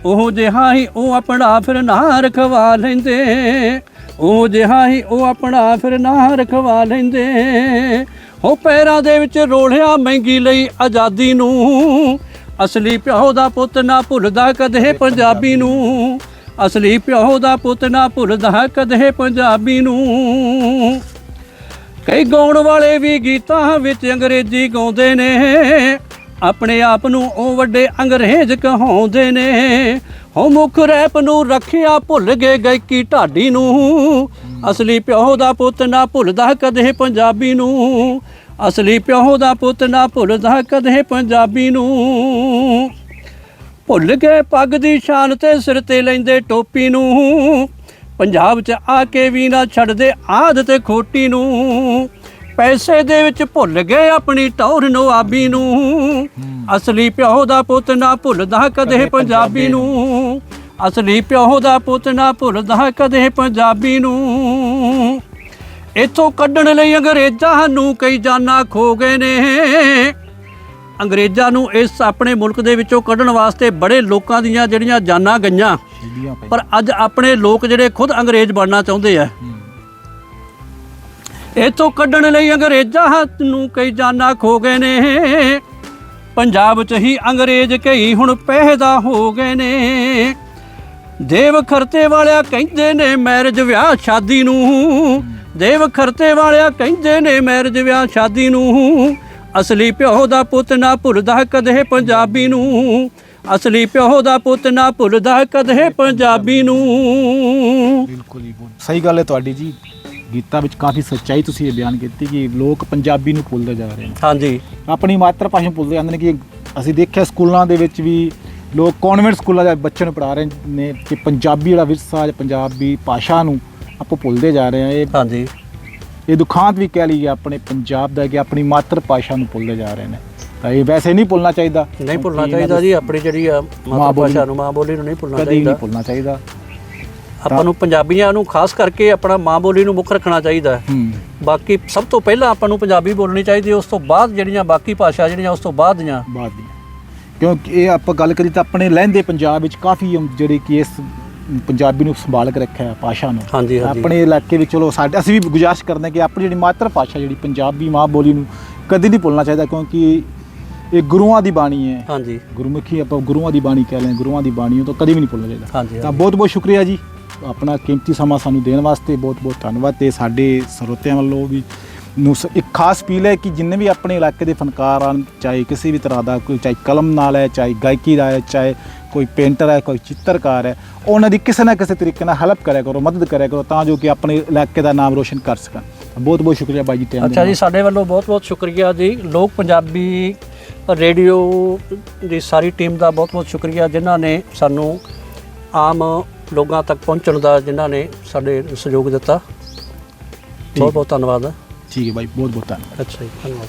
A: ਉਹ ਜਿਹਾ ਹੀ ਉਹ ਆਪਣਾ ਫਿਰ ਨਾ ਰਖਵਾ ਲੈਂਦੇ। ਉਹ ਜਿਹਾ ਹੀ ਉਹ ਆਪਣਾ ਫਿਰ ਨਾ ਰਖਵਾ ਲੈਂਦੇ। ਉਹ ਪੈਰਾਂ ਦੇ ਵਿੱਚ ਰੋਲਿਆ ਮਹਿੰਗੀ ਲਈ ਆਜ਼ਾਦੀ ਨੂੰ। ਅਸਲੀ ਪਿਓ ਦਾ ਪੁੱਤ ਨਾ ਭੁੱਲਦਾ ਕਦੇ ਪੰਜਾਬੀ ਨੂੰ। ਅਸਲੀ ਪਿਓ ਦਾ ਪੁੱਤ ਨਾ ਭੁੱਲਦਾ ਕਦੇ ਪੰਜਾਬੀ ਨੂੰ। ਕਈ ਗਾਉਣ ਵਾਲੇ ਵੀ ਗੀਤਾਂ ਵਿੱਚ ਅੰਗਰੇਜ਼ੀ ਗਾਉਂਦੇ ਨੇ। ਆਪਣੇ ਆਪ ਨੂੰ ਉਹ ਵੱਡੇ ਅੰਗਰੇਜ਼ ਕਹਾਉਂਦੇ ਨੇ। ਹੋ ਮੁੱਖ ਰੈਪ ਨੂੰ ਰੱਖਿਆ ਭੁੱਲ ਗਏ ਗਾਇਕੀ ਢਾਡੀ ਨੂੰ। ਅਸਲੀ ਪਿਓ ਦਾ ਪੁੱਤ ਨਾ ਭੁੱਲਦਾ ਕਦੇ ਪੰਜਾਬੀ ਨੂੰ। ਅਸਲੀ ਪਿਓ ਦਾ ਪੁੱਤ ਨਾ ਭੁੱਲਦਾ ਕਦੇ ਪੰਜਾਬੀ ਨੂੰ। ਭੁੱਲ ਗਏ ਪੱਗ ਦੀ ਸ਼ਾਨ ਤੇ ਸਿਰ ਤੇ ਲੈਂਦੇ ਟੋਪੀ ਨੂੰ। ਪੰਜਾਬ 'ਚ ਆ ਕੇ ਵੀ ਨਾ ਛੱਡਦੇ ਆਦਤ ਖੋਟੀ ਨੂੰ। ਪੈਸੇ ਦੇ ਵਿੱਚ ਭੁੱਲ ਗਏ ਆਪਣੀ ਟੌਰ ਨਵਾਬੀ ਨੂੰ। ਅਸਲੀ ਪਿਓ ਦਾ ਪੁੱਤ ਨਾ ਭੁੱਲਦਾ ਕਦੇ ਪੰਜਾਬੀ ਨੂੰ। ਅਸਲੀ ਪਿਓ ਦਾ ਪੁੱਤ ਨਾ ਭੁੱਲਦਾ ਕਦੇ ਪੰਜਾਬੀ ਨੂੰ। ਇੱਥੋਂ ਕੱਢਣ ਲਈ ਅੰਗਰੇਜ਼ਾਂ ਨੂੰ ਕਈ ਜਾਨਾਂ ਖੋ ਗਏ ਨੇ। ਅੰਗਰੇਜ਼ਾਂ ਨੂੰ ਇਸ ਆਪਣੇ ਮੁਲਕ ਦੇ ਵਿੱਚੋਂ ਕੱਢਣ ਵਾਸਤੇ ਬੜੇ ਲੋਕਾਂ ਦੀਆਂ ਜਿਹੜੀਆਂ ਜਾਨਾਂ ਗਈਆਂ। ਪਰ ਅੱਜ ਆਪਣੇ ਲੋਕ ਜਿਹੜੇ ਖੁਦ ਅੰਗਰੇਜ਼ ਬਣਨਾ ਚਾਹੁੰਦੇ ਆ। ਇਥੋਂ ਕੱਢਣ ਲਈ ਅੰਗਰੇਜ਼ਾਂ ਨੂੰ ਕਈ ਜਾਨਾਂ ਖੋ ਗਏ ਨੇ। ਪੰਜਾਬ 'ਚ ਹੀ ਅੰਗਰੇਜ਼ ਕਈ ਹੁਣ ਪੈਦਾ ਹੋ ਗਏ ਨੇ। ਦੇਵ ਖਰਤੇ ਵਾਲਿਆ ਕਹਿੰਦੇ ਨੇ ਮੈਰਿਜ ਵਿਆਹ ਸ਼ਾਦੀ ਨੂੰ। ਦੇਵ ਖਰਤੇ ਵਾਲਿਆ ਕਹਿੰਦੇ ਨੇ ਮੈਰਿਜ ਵਿਆਹ ਸ਼ਾਦੀ ਨੂੰ। ਅਸਲੀ ਪਿਓ ਦਾ ਪੁੱਤ ਨਾ ਭੁੱਲਦਾ ਕਦੇ ਪੰਜਾਬੀ ਨੂੰ। ਅਸਲੀ ਪਿਓ ਦਾ ਪੁੱਤ ਨਾ ਭੁੱਲਦਾ ਕਦੇ ਪੰਜਾਬੀ ਨੂੰ।
B: ਬਿਲਕੁਲ ਸਹੀ ਗੱਲ ਹੈ ਤੁਹਾਡੀ ਜੀ। ਗੀਤਾਂ ਵਿੱਚ ਕਾਫੀ ਸੱਚਾਈ ਤੁਸੀਂ ਇਹ ਬਿਆਨ ਕੀਤੀ ਕਿ ਲੋਕ ਪੰਜਾਬੀ ਨੂੰ ਭੁੱਲਦੇ ਜਾ ਰਹੇ ਨੇ।
A: ਹਾਂਜੀ।
B: ਆਪਣੀ ਮਾਤਰ ਭਾਸ਼ਾ ਨੂੰ ਭੁੱਲਦੇ ਜਾਂਦੇ ਨੇ ਕਿ ਅਸੀਂ ਦੇਖਿਆ ਸਕੂਲਾਂ ਦੇ ਵਿੱਚ ਵੀ ਲੋਕ ਕਨਵੈਂਟ ਸਕੂਲਾਂ ਦੇ ਬੱਚਿਆਂ ਨੂੰ ਪੜ੍ਹਾ ਰਹੇ ਨੇ ਕਿ ਪੰਜਾਬੀ ਜਿਹੜਾ ਵਿਰਸਾ ਪੰਜਾਬੀ ਭਾਸ਼ਾ ਨੂੰ ਆਪਾਂ ਭੁੱਲਦੇ ਜਾ ਰਹੇ ਹਾਂ ਇਹ
A: ਹਾਂਜੀ।
B: ਇਹ ਦੁਖਾਂਤ ਵੀ ਕਹਿ ਲਈਏ ਆਪਣੇ ਪੰਜਾਬ ਦਾ ਕਿ ਆਪਣੀ ਮਾਤਰ ਭਾਸ਼ਾ ਨੂੰ ਭੁੱਲਦੇ ਜਾ ਰਹੇ ਨੇ। ਤਾਂ ਇਹ ਵੈਸੇ ਨਹੀਂ ਭੁੱਲਣਾ ਚਾਹੀਦਾ।
A: ਨਹੀਂ ਭੁੱਲਣਾ ਚਾਹੀਦਾ ਜੀ ਆਪਣੀ ਜਿਹੜੀ ਆ ਮਾਤਰ
B: ਮਾਂ
A: ਭਾਸ਼ਾ ਨੂੰ ਮਾਂ ਬੋਲੀ ਨੂੰ ਨਹੀਂ ਭੁੱਲਣਾ
B: ਕਦੀ ਨਹੀਂ
A: ਚਾਹੀਦਾ।
B: ਭੁੱਲਣਾ ਚਾਹੀਦਾ।
A: ਆਪਾਂ ਨੂੰ ਪੰਜਾਬੀਆਂ ਨੂੰ ਖਾਸ ਕਰਕੇ ਆਪਣਾ ਮਾਂ ਬੋਲੀ ਨੂੰ ਮੁੱਖ ਰੱਖਣਾ ਚਾਹੀਦਾ ਹੈ। ਬਾਕੀ ਸਭ ਤੋਂ ਪਹਿਲਾਂ ਆਪਾਂ ਨੂੰ ਪੰਜਾਬੀ ਬੋਲਣੀ ਚਾਹੀਦੀ ਉਸ ਤੋਂ ਬਾਅਦ ਜਿਹੜੀਆਂ ਬਾਕੀ ਭਾਸ਼ਾ ਜਿਹੜੀਆਂ ਉਸ ਤੋਂ ਬਾਅਦ ਦੀਆਂ।
B: ਬਾਤ ਦੀ ਕਿਉਂਕਿ ਇਹ ਆਪਾਂ ਗੱਲ ਕਰੀ ਤਾਂ ਆਪਣੇ ਲਹਿੰਦੇ ਪੰਜਾਬ ਵਿੱਚ ਕਾਫੀ ਜਿਹੜੇ ਕਿ ਇਸ ਪੰਜਾਬੀ ਨੂੰ ਸੰਭਾਲ ਕੇ ਰੱਖਿਆ ਹੈ ਭਾਸ਼ਾ ਨੂੰ।
A: ਹਾਂਜੀ ਹਾਂਜੀ।
B: ਆਪਣੇ ਇਲਾਕੇ ਵਿੱਚ ਚਲੋ ਸਾਡੇ ਅਸੀਂ ਵੀ ਗੁਜ਼ਾਰਿਸ਼ ਕਰਦੇ ਹਾਂ ਕਿ ਆਪਣੀ ਜਿਹੜੀ ਮਾਤਰ ਭਾਸ਼ਾ ਜਿਹੜੀ ਪੰਜਾਬੀ ਮਾਂ ਬੋਲੀ ਨੂੰ ਕਦੀ ਨਹੀਂ ਭੁੱਲਣਾ ਚਾਹੀਦਾ ਕਿਉਂਕਿ ਇਹ ਗੁਰੂਆਂ ਦੀ ਬਾਣੀ ਹੈ।
A: ਹਾਂਜੀ।
B: ਗੁਰਮੁਖੀ ਆਪਾਂ ਗੁਰੂਆਂ ਦੀ ਬਾਣੀ ਕਹਿ ਲੈਂ ਗੁਰੂਆਂ ਦੀ ਬਾਣੀ ਉਹ ਤਾਂ ਕਦੀ ਵੀ ਨਹੀਂ ਭੁੱਲਣਾ ਚਾਹੀਦਾ।
A: ਹਾਂਜੀ
B: ਤਾਂ ਬਹੁਤ ਬਹੁਤ ਸ਼ੁਕਰੀਆ ਜੀ। ਆਪਣਾ ਕੀਮਤੀ ਸਮਾਂ ਸਾਨੂੰ ਦੇਣ ਵਾਸਤੇ ਬਹੁਤ ਬਹੁਤ ਧੰਨਵਾਦ ਤੇ ਸਾਡੇ ਸਰੋਤਿਆਂ ਵੱਲੋਂ ਵੀ ਨੂੰ ਸ- ਇੱਕ ਖਾਸ ਅਪੀਲ ਹੈ ਕਿ ਜਿੰਨੇ ਵੀ ਆਪਣੇ ਇਲਾਕੇ ਦੇ ਫਨਕਾਰ ਹਨ ਚਾਹੇ ਕਿਸੇ ਵੀ ਤਰ੍ਹਾਂ ਦਾ ਕੋਈ ਚਾਹੇ ਕਲਮ ਨਾਲ ਹੈ ਚਾਹੇ ਗਾਇਕੀ ਦਾ ਹੈ ਚਾਹੇ ਕੋਈ ਪੇਂਟਰ ਹੈ ਕੋਈ ਚਿੱਤਰਕਾਰ ਹੈ ਉਹਨਾਂ ਦੀ ਕਿਸੇ ਨਾ ਕਿਸੇ ਤਰੀਕੇ ਨਾਲ ਹੈਲਪ ਕਰਿਆ ਕਰੋ ਮਦਦ ਕਰਿਆ ਕਰੋ ਤਾਂ ਜੋ ਕਿ ਆਪਣੇ ਇਲਾਕੇ ਦਾ ਨਾਮ ਰੋਸ਼ਨ ਕਰ ਸਕਣ। ਬਹੁਤ ਬਹੁਤ ਸ਼ੁਕਰੀਆ ਬਾਈ ਜੀ ਟਾਈਮ
A: ਅੱਛਾ ਜੀ ਸਾਡੇ ਵੱਲੋਂ ਬਹੁਤ ਬਹੁਤ ਸ਼ੁਕਰੀਆ ਜੀ। ਲੋਕ ਪੰਜਾਬੀ ਰੇਡੀਓ ਦੀ ਸਾਰੀ ਟੀਮ ਦਾ ਬਹੁਤ ਬਹੁਤ ਸ਼ੁਕਰੀਆ ਜਿਨ੍ਹਾਂ ਨੇ ਸਾਨੂੰ ਆਮ ਲੋਕਾਂ ਤੱਕ ਪਹੁੰਚਣ ਦਾ ਜਿਨ੍ਹਾਂ ਨੇ ਸਾਡੇ ਸਹਿਯੋਗ ਦਿੱਤਾ। ਬਹੁਤ ਬਹੁਤ ਧੰਨਵਾਦ।
B: ਠੀਕ ਹੈ ਬਾਈ ਬਹੁਤ ਬਹੁਤ ਧੰਨਵਾਦ।
A: ਅੱਛਾ ਜੀ ਧੰਨਵਾਦ।